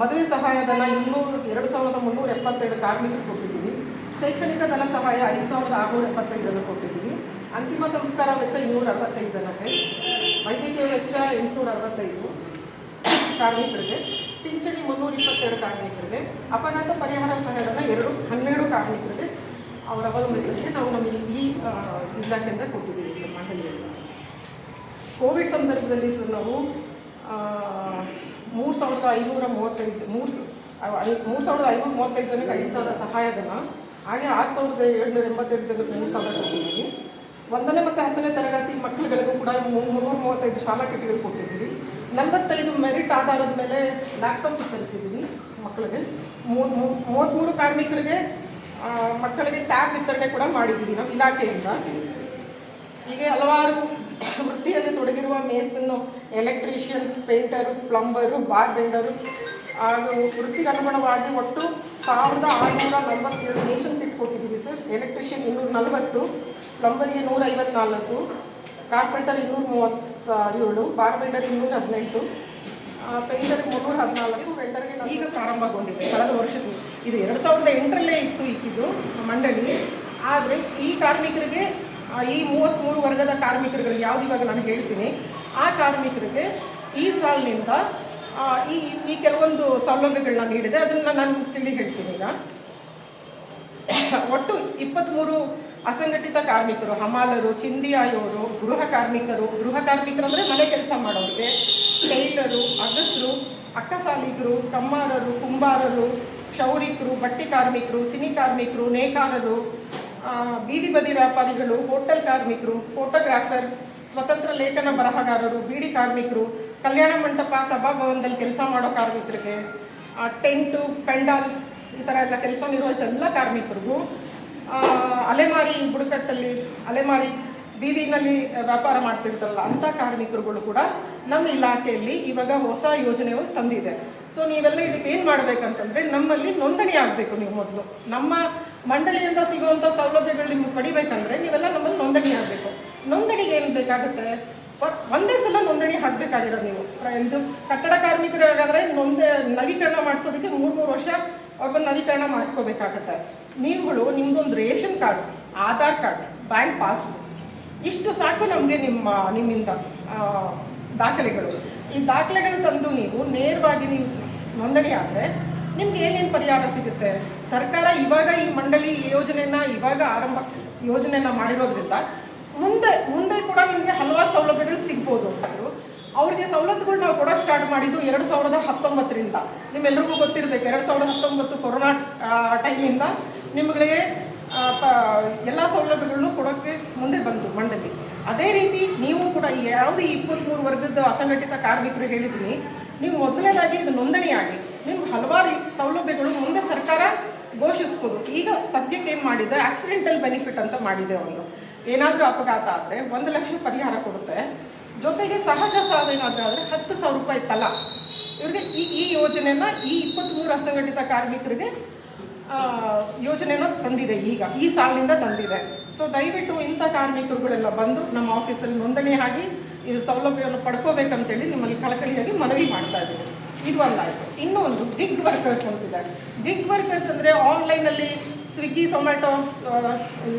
ಮದುವೆ ಸಹಾಯಧನ ಇನ್ನೂರು, ಎರಡು ಸಾವಿರದ ಮುನ್ನೂರ ಎಪ್ಪತ್ತೆರಡು ಕಾರ್ಮಿಕರಿಗೆ ಕೊಟ್ಟಿದ್ದೀವಿ. ಶೈಕ್ಷಣಿಕ ಧನ ಸಹಾಯ ಐದು ಸಾವಿರದ ಆರುನೂರ ಎಪ್ಪತ್ತೈದು ಜನ ಕೊಟ್ಟಿದ್ದೀವಿ. ಅಂತಿಮ ಸಂಸ್ಕಾರ ವೆಚ್ಚ ಇನ್ನೂರ ಅರವತ್ತೈದು ಜನಕ್ಕೆ. ವೈದ್ಯಕೀಯ ವೆಚ್ಚ ಎಂಟುನೂರ ಅರವತ್ತೈದು ಕಾರ್ಮಿಕರಿಗೆ. ಪಿಂಚಣಿ ಮುನ್ನೂರ ಇಪ್ಪತ್ತೆರಡು ಕಾರ್ಮಿಕರಿಗೆ. ಅಪಘಾತ ಪರಿಹಾರ ಸಹಾಯಧನ ಎರಡು, ಹನ್ನೆರಡು ಕಾರ್ಮಿಕರಿಗೆ. ಅವರ ಅವಲಂಬಿತರಿಗೆ ನಾವು ನಮ್ಮ ಈ ಇಲಾಖೆಯಿಂದ ಕೊಟ್ಟಿದ್ದೀವಿ ನಮ್ಮ ಕೋವಿಡ್ ಸಂದರ್ಭದಲ್ಲಿ ಸರ್ ನಾವು ಮೂರು ಸಾವಿರದ ಐನೂರ ಮೂವತ್ತೈದು, ಮೂರು ಮೂರು ಸಾವಿರದ ಐನೂರ ಮೂವತ್ತೈದು ಜನಕ್ಕೆ ಐದು ಸಾವಿರ ಸಹಾಯಧನ ಹಾಗೆ ಆರು ಸಾವಿರದ ಏಳ್ನೂರ ಎಂಬತ್ತೆರಡು ಜನಕ್ಕೆ ಮೂರು ಸಾವಿರ ಕೊಟ್ಟಿದ್ದೀವಿ. ಒಂದನೇ ಮತ್ತು ಹತ್ತನೇ ತರಗತಿ ಮಕ್ಕಳುಗಳಿಗೂ ಕೂಡ ಮುನ್ನೂರ ಮೂವತ್ತೈದು ಶಾಲಾ ಕಿಟ್ಗಳು ಕೊಟ್ಟಿದ್ದೀವಿ. ನಲವತ್ತೈದು ಮೆರಿಟ್ ಆಧಾರದ ಮೇಲೆ ಲ್ಯಾಪ್ಟಾಪ್ ವಿತರಿಸಿದ್ದೀವಿ ಮಕ್ಕಳಿಗೆ. ಮೂರು ಮೂವತ್ತ್ಮೂರು ಕಾರ್ಮಿಕರಿಗೆ ಮಕ್ಕಳಿಗೆ ಟ್ಯಾಬ್ ವಿತರಣೆ ಕೂಡ ಮಾಡಿದ್ದೀವಿ ನಮ್ಮ ಇಲಾಖೆಯಿಂದ. ಹೀಗೆ ಹಲವಾರು ವೃತ್ತಿಯಲ್ಲಿ ತೊಡಗಿರುವ mason electrician, painter, plumber bar bender ಹಾಗೂ ವೃತ್ತಿಗೆ ಅನುಗುಣವಾಗಿ ಒಟ್ಟು ಸಾವಿರದ ಆರುನೂರ ನಲವತ್ತೇಳು ನೇಷನ್ ಕಿಟ್ ಕೊಟ್ಟಿದ್ದೀವಿ ಸರ್. ಎಲೆಕ್ಟ್ರಿಷಿಯನ್ ಇನ್ನೂರ ನಲವತ್ತು, ಪ್ಲಂಬರಿಗೆ ನೂರ ಐವತ್ನಾಲ್ಕು, ಕಾರ್ಪೆಂಟರ್ ಇನ್ನೂರ ಮೂವತ್ತ ಏಳು ಬಾರ್ ಬೆಂಡರ್ ಇನ್ನೂರ ಹದಿನೆಂಟು ಪೇಂಟರ್ಗೆ ಮುನ್ನೂರ ಹದಿನಾಲ್ಕು ವೆಲ್ಡರ್ಗೆ ಈಗ ಪ್ರಾರಂಭಗೊಂಡಿದೆ. ಕಳೆದ ವರ್ಷದ ಇದು ಎರಡು ಸಾವಿರದ ಎಂಟರಲ್ಲೇ ಇತ್ತು ಇದು ಮಂಡಳಿ. ಆದರೆ ಈ ಕಾರ್ಮಿಕರಿಗೆ ಈ ಮೂವತ್ತ್ಮೂರು ವರ್ಗದ ಕಾರ್ಮಿಕರುಗಳು ಯಾವ್ದು ಇವಾಗ ನಾನು ಹೇಳ್ತೀನಿ. ಆ ಕಾರ್ಮಿಕರಿಗೆ ಈ ಸಾಲಿನಿಂದ ಈ ಈ ಕೆಲವೊಂದು ಸೌಲಭ್ಯಗಳನ್ನ ನೀಡಿದೆ. ಅದನ್ನು ನಾನು ತಿಳಿ ಹೇಳ್ತೀನಿ ಈಗ. ಒಟ್ಟು ಇಪ್ಪತ್ತ್ಮೂರು ಅಸಂಘಟಿತ ಕಾರ್ಮಿಕರು, ಹಮಾಲರು ಚಿಂದಿಯಾಯೋರು ಗೃಹ ಕಾರ್ಮಿಕರು ಗೃಹ ಕಾರ್ಮಿಕರು ಅಂದರೆ ಮನೆ ಕೆಲಸ ಮಾಡೋರಿಗೆ, ಟೈಲರು, ಅಗಸರು, ಅಕ್ಕಸಾಲಿಗರು, ಕಮ್ಮಾರರು, ಕುಂಬಾರರು, ಕ್ಷೌರಿಕರು, ಬಟ್ಟೆ ಕಾರ್ಮಿಕರು, ಸಿನಿ ಕಾರ್ಮಿಕರು, ನೇಕಾರರು ಬೀದಿ ಬದಿ ವ್ಯಾಪಾರಿಗಳು, ಹೋಟೆಲ್ ಕಾರ್ಮಿಕರು, ಫೋಟೋಗ್ರಾಫರ್, ಸ್ವತಂತ್ರ ಲೇಖನ ಬರಹಗಾರರು, ಬೀಡಿ ಕಾರ್ಮಿಕರು, ಕಲ್ಯಾಣ ಮಂಟಪ, ಸಭಾಭವನದಲ್ಲಿ ಕೆಲಸ ಮಾಡೋ ಕಾರ್ಮಿಕರಿಗೆ ಟೆಂಟು, ಪೆಂಡಾಲ್, ಈ ಥರ ಎಲ್ಲ ಕೆಲಸ ನಿರ್ವಹಿಸೋ ಎಲ್ಲ ಕಾರ್ಮಿಕರಿಗೂ ಅಲೆಮಾರಿ ಬುಡಕಟ್ಟಲ್ಲಿ, ಅಲೆಮಾರಿ ಬೀದಿನಲ್ಲಿ ವ್ಯಾಪಾರ ಮಾಡ್ತಿರ್ತಾರಲ್ಲ, ಅಂಥ ಕಾರ್ಮಿಕರುಗಳು ಕೂಡ ನಮ್ಮ ಇಲಾಖೆಯಲ್ಲಿ ಇವಾಗ ಹೊಸ ಯೋಜನೆಯು ತಂದಿದೆ. ಸೊ ನೀವೆಲ್ಲ ಇದಕ್ಕೆ ಏನು ಮಾಡಬೇಕಂತಂದರೆ, ನಮ್ಮಲ್ಲಿ ನೋಂದಣಿ ಆಗಬೇಕು ನೀವು ಮೊದಲು. ನಮ್ಮ ಮಂಡಳಿಯಿಂದ ಸಿಗುವಂಥ ಸೌಲಭ್ಯಗಳು ನಿಮ್ಗೆ ಪಡಿಬೇಕಂದ್ರೆ ನೀವೆಲ್ಲ ನಮ್ಮಲ್ಲಿ ನೋಂದಣಿ ಆಗಬೇಕು. ನೋಂದಣಿಗೆ ಏನು ಬೇಕಾಗುತ್ತೆ? ಒಂದೇ ಸಲ ನೋಂದಣಿ ಹಾಕಬೇಕಾಗಿರೋದು ನೀವು. ಇದು ಕಟ್ಟಡ ಕಾರ್ಮಿಕರಾಗಾದ್ರೆ ನೊಂದ, ನವೀಕರಣ ಮಾಡಿಸೋದಕ್ಕೆ ಮೂರು ಮೂರು ವರ್ಷ ಅವ್ರ ನವೀಕರಣ ಮಾಡಿಸ್ಕೋಬೇಕಾಗತ್ತೆ. ನೀವುಗಳು ನಿಮ್ದೊಂದು ration card, Aadhaar card, bank passbook, ಇಷ್ಟು ಸಾಕು ನಮಗೆ ನಿಮ್ಮ, ನಿಮ್ಮಿಂದ ದಾಖಲೆಗಳು. ಈ ದಾಖಲೆಗಳು ತಂದು ನೀವು ನೇರವಾಗಿ ನೀವು ನೋಂದಣಿ ಆದರೆ ನಿಮ್ಗೆ ಏನೇನು ಪರಿಹಾರ ಸಿಗುತ್ತೆ? ಸರ್ಕಾರ ಇವಾಗ ಈ ಮಂಡಳಿ ಈ ಯೋಜನೆನ ಇವಾಗ ಆರಂಭ, ಯೋಜನೆಯನ್ನ ಮಾಡಿರೋದ್ರಿಂದ ಮುಂದೆ ಮುಂದೆ ಕೂಡ ನಿಮಗೆ ಹಲವಾರು ಸೌಲಭ್ಯಗಳು ಸಿಗ್ಬೋದು ಅಂತಾದ್ರು ಅವ್ರಿಗೆ ಸವಲತ್ತುಗಳು ನಾವು ಕೊಡೋಕೆ ಸ್ಟಾರ್ಟ್ ಮಾಡಿದ್ದು ಎರಡು ಸಾವಿರದ ಹತ್ತೊಂಬತ್ತರಿಂದ. ನಿಮ್ಮೆಲ್ರಿಗೂ ಗೊತ್ತಿರಬೇಕು, ಎರಡು ಸಾವಿರದ ಹತ್ತೊಂಬತ್ತು ಕೊರೋನಾ ಟೈಮಿಂದ ನಿಮಗೆ ಎಲ್ಲ ಸೌಲಭ್ಯಗಳನ್ನು ಕೊಡೋಕ್ಕೆ ಮುಂದೆ ಬಂತು ಮಂಡಳಿ. ಅದೇ ರೀತಿ ನೀವು ಕೂಡ ಯಾವುದೇ ಇಪ್ಪತ್ತ್ಮೂರು ವರ್ಗದ ಅಸಂಘಟಿತ ಕಾರ್ಮಿಕರು ಹೇಳಿದ್ದೀನಿ, ನೀವು ಮೊದಲನೇದಾಗಿ ಇದು ನೋಂದಣಿ ಆಗಿ ನಿಮ್ಗೆ ಹಲವಾರು ಸೌಲಭ್ಯಗಳು ಮುಂದೆ ಸರ್ಕಾರ ಘೋಷಿಸ್ಬೋದು. ಈಗ ಸದ್ಯಕ್ಕೆ ಏನು ಮಾಡಿದೆ? ಆಕ್ಸಿಡೆಂಟಲ್ ಬೆನಿಫಿಟ್ ಅಂತ ಮಾಡಿದೆ ಒಂದು. ಏನಾದರೂ ಅಪಘಾತ ಆದರೆ ಒಂದು ಲಕ್ಷ ಪರಿಹಾರ ಕೊಡುತ್ತೆ. ಜೊತೆಗೆ ಸಹಜ ಏನಾದರೂ ಆದರೆ ಹತ್ತು ಸಾವಿರ ರೂಪಾಯಿ ತಲಾ. ಇವ್ರಿಗೆ ಈ ಈ ಯೋಜನೆನ ಈ ಇಪ್ಪತ್ತ್ಮೂರು ಅಸಂಘಟಿತ ಕಾರ್ಮಿಕರಿಗೆ ಯೋಜನೆನ ತಂದಿದೆ ಈಗ. ಈ ಸಾಲಿನಿಂದ ತಂದಿದೆ. ಸೊ ದಯವಿಟ್ಟು ಇಂಥ ಕಾರ್ಮಿಕರುಗಳೆಲ್ಲ ಬಂದು ನಮ್ಮ ಆಫೀಸಲ್ಲಿ ನೋಂದಣಿ ಆಗಿ ಇದು ಸೌಲಭ್ಯವನ್ನು ಪಡ್ಕೋಬೇಕಂತೇಳಿ ನಿಮ್ಮಲ್ಲಿ ಕಳಕಳಿಯಾಗಿ ಮನವಿ ಮಾಡ್ತಾ ಇದ್ದೀನಿ. ಇದು ಒಂದಾಯಿತು ಇನ್ನೊಂದು ಗಿಗ್ ವರ್ಕರ್ಸ್ ಅಂತಿದ್ದಾರೆ ಗಿಗ್ ವರ್ಕರ್ಸ್ ಅಂದರೆ ಆನ್ಲೈನಲ್ಲಿ ಸ್ವಿಗ್ಗಿ ಝೊಮ್ಯಾಟೊ ಈ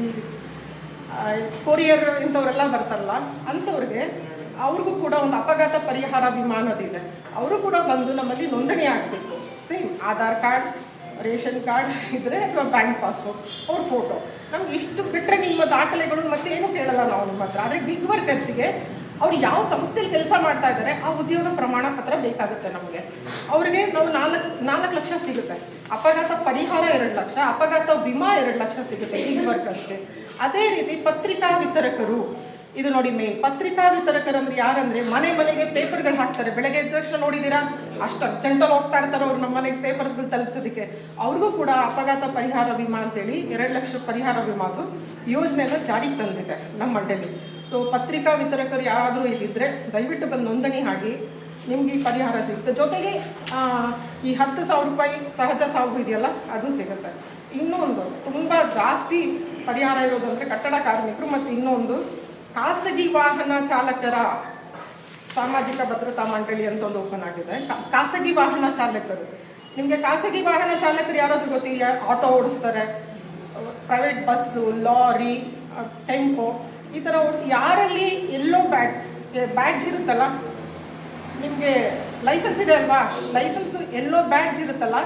ಕೊರಿಯರ್ ಇಂಥವರೆಲ್ಲ ಬರ್ತಾರಲ್ಲ, ಅಂಥವ್ರಿಗೆ ಅವ್ರಿಗೂ ಕೂಡ ಒಂದು ಅಪಘಾತ ಪರಿಹಾರ ವಿಮಾನದಿದೆ ಅವರು ಕೂಡ ಬಂದು ನಮ್ಮಲ್ಲಿ ನೋಂದಣಿ ಆಗಬೇಕು. Same Aadhaar card ration card ಇದ್ದರೆ ಅಥವಾ ಬ್ಯಾಂಕ್ ಪಾಸ್ಬುಕ್ ಅವ್ರ ಫೋಟೋ ನಮ್ಗೆ ಇಷ್ಟು ಬಿಟ್ಟರೆ ನಿಮ್ಮ ದಾಖಲೆಗಳು ಮತ್ತೆ ಏನು ಕೇಳಲ್ಲ ನಾವು ನಿಮ್ಮ ಹತ್ರ. ಆದರೆ ಬಿಗ್ ವರ್ಕರ್ಸಿಗೆ ಅವ್ರು ಯಾವ ಸಂಸ್ಥೆಯಲ್ಲಿ ಕೆಲಸ ಮಾಡ್ತಾ ಇದ್ದಾರೆ, ಆ ಉದ್ಯೋಗ ಪ್ರಮಾಣ ಪತ್ರ ಬೇಕಾಗುತ್ತೆ ನಮಗೆ. ಅವರಿಗೆ ನಾವು ನಾಲ್ಕು ನಾಲ್ಕು ಲಕ್ಷ ಸಿಗುತ್ತೆ. ಅಪಘಾತ ಪರಿಹಾರ ಎರಡು ಲಕ್ಷ, ಅಪಘಾತ ವಿಮಾ ಎರಡು ಲಕ್ಷ ಸಿಗುತ್ತೆ ಈ ವರ್ಕರ್ಸ್ಗೆ ಅದೇ ರೀತಿ ಪತ್ರಿಕಾ ವಿತರಕರು, ಇದು ನೋಡಿ ಮೇ ಪತ್ರಿಕಾ ವಿತರಕರು ಅಂದ್ರೆ ಯಾರಂದ್ರೆ ಮನೆ ಮನೆಗೆ ಪೇಪರ್ಗಳು ಹಾಕ್ತಾರೆ. ಬೆಳಗ್ಗೆ ಎದ್ದ ತಕ್ಷಣ ನೋಡಿದೀರಾ ಅಷ್ಟು ಅರ್ಜೆಂಟಲ್ಲಿ ಹೋಗ್ತಾ ಇರ್ತಾರೆ ಅವ್ರು ನಮ್ಮ ಮನೆಗೆ ಪೇಪರ್ಗಳು ತಲುಪಿಸೋದಕ್ಕೆ. ಅವ್ರಿಗೂ ಕೂಡ ಅಪಘಾತ ಪರಿಹಾರ ವಿಮಾ ಅಂತೇಳಿ ಎರಡು ಲಕ್ಷ ಪರಿಹಾರ ವಿಮಾದು ಯೋಜನೆಯನ್ನು ಜಾರಿಗೆ ತಂದಿದೆ ನಮ್ಮ ಮಂಡಳಿ. ಸೊ ಪತ್ರಿಕಾ ವಿತರಕರು ಯಾರಾದರೂ ಇಲ್ಲಿದ್ದರೆ ದಯವಿಟ್ಟು ಬಂದು ನೋಂದಣಿ ಆಗಿ ನಿಮ್ಗೆ ಈ ಪರಿಹಾರ ಸಿಗುತ್ತೆ. ಜೊತೆಗೆ ಈ ಹತ್ತು ಸಾವಿರ ರೂಪಾಯಿ ಸಹಜ ಸಾವು ಇದೆಯಲ್ಲ, ಅದು ಸಿಗುತ್ತೆ. ಇನ್ನೊಂದು, ತುಂಬ ಜಾಸ್ತಿ ಪರಿಹಾರ ಇರೋದು ಅಂದರೆ ಕಟ್ಟಡ ಕಾರ್ಮಿಕರು ಮತ್ತು ಇನ್ನೊಂದು, ಖಾಸಗಿ ವಾಹನ ಚಾಲಕರ ಸಾಮಾಜಿಕ ಭದ್ರತಾ ಮಂಡಳಿ ಅಂತ ಒಂದು ಓಪನ್ ಆಗಿದೆ. ಖಾಸಗಿ ವಾಹನ ಚಾಲಕರು. ನಿಮಗೆ ಖಾಸಗಿ ವಾಹನ ಚಾಲಕರು ಯಾರಾದರೂ ಗೊತ್ತಿಲ್ಲ ಆಟೋ ಓಡಿಸ್ತಾರೆ ಪ್ರೈವೇಟ್ ಬಸ್ಸು ಲಾರಿ ಟೆಂಪೋ ಈ ಥರ ಯಾರಲ್ಲಿ ಎಲ್ಲೋ ಬ್ಯಾಡ್ ಬ್ಯಾಡ್ಜ್ ಇರುತ್ತಲ್ಲ, ನಿಮಗೆ ಲೈಸೆನ್ಸ್ ಇದೆ ಅಲ್ವಾ? ಲೈಸೆನ್ಸ್ ಎಲ್ಲೋ ಬ್ಯಾಡ್ಜ್ ಇರುತ್ತಲ್ಲ,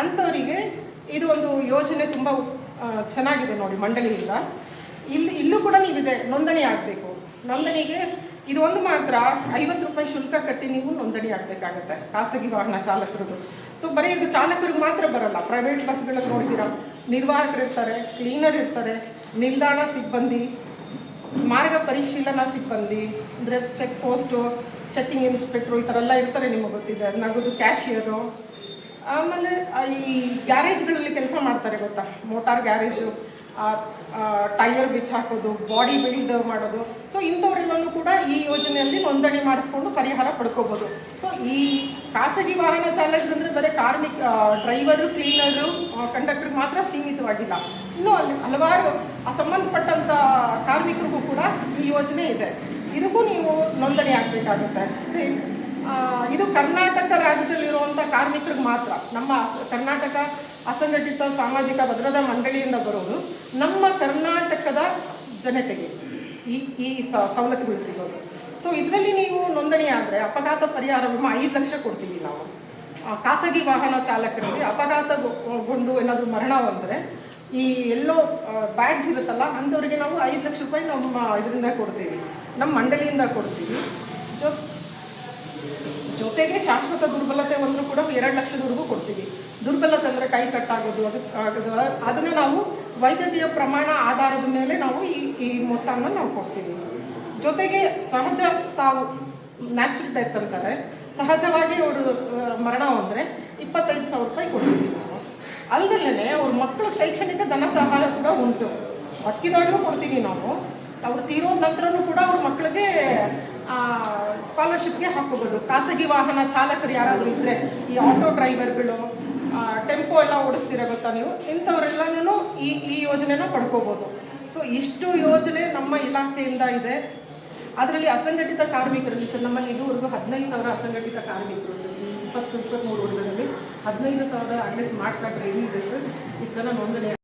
ಅಂಥವರಿಗೆ ಇದು ಒಂದು ಯೋಜನೆ ತುಂಬ ಚೆನ್ನಾಗಿದೆ ನೋಡಿ ಮಂಡಳಿಯಿಂದ. ಇಲ್ಲಿ ಇಲ್ಲೂ ಕೂಡ ನೀವಿದೆ, ನೋಂದಣಿ ಆಗಬೇಕು. ನೋಂದಣಿಗೆ ಇದು ಒಂದು ಮಾತ್ರ, ಐವತ್ತು ರೂಪಾಯಿ ಶುಲ್ಕ ಕಟ್ಟಿ ನೀವು ನೋಂದಣಿ ಆಗಬೇಕಾಗತ್ತೆ, ಖಾಸಗಿ ವಾಹನ ಚಾಲಕರದು. ಸೊ ಬರೀ ಇದು ಚಾಲಕರಿಗೆ ಮಾತ್ರ ಬರಲ್ಲ ಪ್ರೈವೇಟ್ ಬಸ್ಗಳಲ್ಲಿ ನೋಡಿದ್ದೀರಾ ನಿರ್ವಾಹಕರು ಇರ್ತಾರೆ ಕ್ಲೀನರ್ ಇರ್ತಾರೆ, ನಿಲ್ದಾಣ ಸಿಬ್ಬಂದಿ ಮಾರ್ಗ ಪರಿಶೀಲನಾ ಸಿಬ್ಬಂದಿ, ಅಂದರೆ ಚೆಕ್ ಪೋಸ್ಟು ಚೆಕಿಂಗ್ ಇನ್ಸ್ಪೆಕ್ಟ್ರು ಈ ಥರ ಎಲ್ಲ ಇರ್ತಾರೆ ನಿಮಗೆ ಗೊತ್ತಿದೆ. ನಗದು ಕ್ಯಾಶಿಯರು ಆಮೇಲೆ ಈ ಗ್ಯಾರೇಜ್ಗಳಲ್ಲಿ ಕೆಲಸ ಮಾಡ್ತಾರೆ ಗೊತ್ತಾ? ಮೋಟಾರ್ ಗ್ಯಾರೇಜು ಟೈರ್ ಬಿಚ್ಚಾಕೋದು ಬಾಡಿ ಬಿಲ್ಡ್ ಮಾಡೋದು. ಸೊ ಇಂಥವರೆಲ್ಲೂ ಕೂಡ ಈ ಯೋಜನೆಯಲ್ಲಿ ನೋಂದಣಿ ಮಾಡಿಸ್ಕೊಂಡು ಪರಿಹಾರ ಪಡ್ಕೋಬೋದು. ಸೊ ಈ ಖಾಸಗಿ ವಾಹನ ಚಾಲಕರು ಅಂದರೆ ಬರೀ ಕಾರ್ಮಿಕ ಡ್ರೈವರು ಕ್ಲೀನರು ಕಂಡಕ್ಟರ್ ಮಾತ್ರ ಸೀಮಿತವಾಗಿಲ್ಲ. ಇನ್ನೂ ಅಲ್ಲಿ ಹಲವಾರು ಆ ಸಂಬಂಧಪಟ್ಟಂಥ ಕಾರ್ಮಿಕರಿಗೂ ಕೂಡ ಈ ಯೋಜನೆ ಇದೆ. ಇದಕ್ಕೂ ನೀವು ನೋಂದಣಿ ಆಗಬೇಕಾಗುತ್ತೆ. ಇದು ಕರ್ನಾಟಕ ರಾಜ್ಯದಲ್ಲಿರುವಂಥ ಕಾರ್ಮಿಕರಿಗೆ ಮಾತ್ರ. ನಮ್ಮ ಕರ್ನಾಟಕ ಅಸಂಘಟಿತ ಸಾಮಾಜಿಕ ಭದ್ರತಾ ಮಂಡಳಿಯಿಂದ ಬರೋದು ನಮ್ಮ ಕರ್ನಾಟಕದ ಜನತೆಗೆ ಈ ಈ ಸವಲತ್ತುಗಳು ಸಿಗೋದು. ಸೊ ಇದರಲ್ಲಿ ನೀವು ನೋಂದಣಿ ಆದರೆ ಅಪಘಾತ ಪರಿಹಾರ ವಿಮೆ ಐದು ಲಕ್ಷ ಕೊಡ್ತೀವಿ ನಾವು. ಖಾಸಗಿ ವಾಹನ ಚಾಲಕರಿಗೆ ಅಪಘಾತಗೊಂಡು ಏನಾದರೂ ಮರಣ ಬಂದರೆ ಈ ಎಲ್ಲೋ ಬ್ಯಾಡ್ಜ್ ಇರುತ್ತಲ್ಲ, ಅಂಥವ್ರಿಗೆ ನಾವು ಐದು ಲಕ್ಷ ರೂಪಾಯಿ ನಮ್ಮ ಇದರಿಂದ ಕೊಡ್ತೀವಿ. ನಮ್ಮ ಮಂಡಳಿಯಿಂದ ಕೊಡ್ತೀವಿ. ಜೊ, ಜೊತೆಗೆ ಶಾಶ್ವತ ದುರ್ಬಲತೆ ಒಂದು ಕೂಡ ಎರಡು ಲಕ್ಷದವರೆಗೂ ಕೊಡ್ತೀವಿ. ದುರ್ಬಲತೆ ಅಂದರೆ ಕೈ ಕಟ್ಟಾಗೋದು, ಅದು ಆಗೋದು. ಅದನ್ನು ನಾವು ವೈದ್ಯಕೀಯ ಪ್ರಮಾಣ ಆಧಾರದ ಮೇಲೆ ನಾವು ಈ ಈ ಮೊತ್ತವನ್ನು ನಾವು ಕೊಡ್ತೀವಿ. ಜೊತೆಗೆ ಸಹಜ ಸಾವು ನ್ಯಾಚುರಲ್ ಡೆತ್ ಅಂತಾರೆ. ಸಹಜವಾಗಿ ಅವರು ಮರಣ ಅಂದರೆ ಇಪ್ಪತ್ತೈದು ಸಾವಿರ ರೂಪಾಯಿ ಕೊಡ್ತೀವಿ. ನಾವು ಅಲ್ಲದಲ್ಲೇ ಅವ್ರ ಮಕ್ಕಳಿಗೆ ಶೈಕ್ಷಣಿಕ ಧನ ಸಹಾಯ ಕೂಡ ಉಂಟು. ಬದುಕಿದಾಗಲೂ ಕೊಡ್ತೀವಿ ನಾವು. ಅವ್ರು ತೀರೋದ ನಂತರನೂ ಕೂಡ ಅವ್ರ ಮಕ್ಕಳಿಗೆ ಸ್ಕಾಲರ್ಶಿಪ್ಗೆ ಹಾಕೋಬೋದು ಖಾಸಗಿ ವಾಹನ ಚಾಲಕರು ಯಾರಾದರೂ ಇದ್ದರೆ ಈ ಆಟೋ ಡ್ರೈವರ್ಗಳು ಟೆಂಪೋ ಎಲ್ಲ ಓಡಿಸ್ತೀರ ಗೊತ್ತಾ ನೀವು? ಇಂಥವರೆಲ್ಲನೂ ಈ ಈ ಯೋಜನೆನ ಪಡ್ಕೋಬೋದು. ಸೊ ಇಷ್ಟು ಯೋಜನೆ ನಮ್ಮ ಇಲಾಖೆಯಿಂದ ಇದೆ. ಅದರಲ್ಲಿ ಅಸಂಘಟಿತ ಕಾರ್ಮಿಕರು ಸರ್, ನಮ್ಮಲ್ಲಿ ಇದುವರೆಗೂ ಹದಿನೈದು ಸಾವಿರ ಅಸಂಘಟಿತ ಕಾರ್ಮಿಕರು ಇಪ್ಪತ್ತು ಇಪ್ಪತ್ತ್ಮೂರು ವರ್ಷದಲ್ಲಿ ಹದಿನೈದು ಸಾವಿರದ ಅಟ್ಲೀಸ್ಟ್ ರೆಡಿ ಇದೆ ಸರ್? ಇಷ್ಟೆಲ್ಲ ನೋಂದಣಿ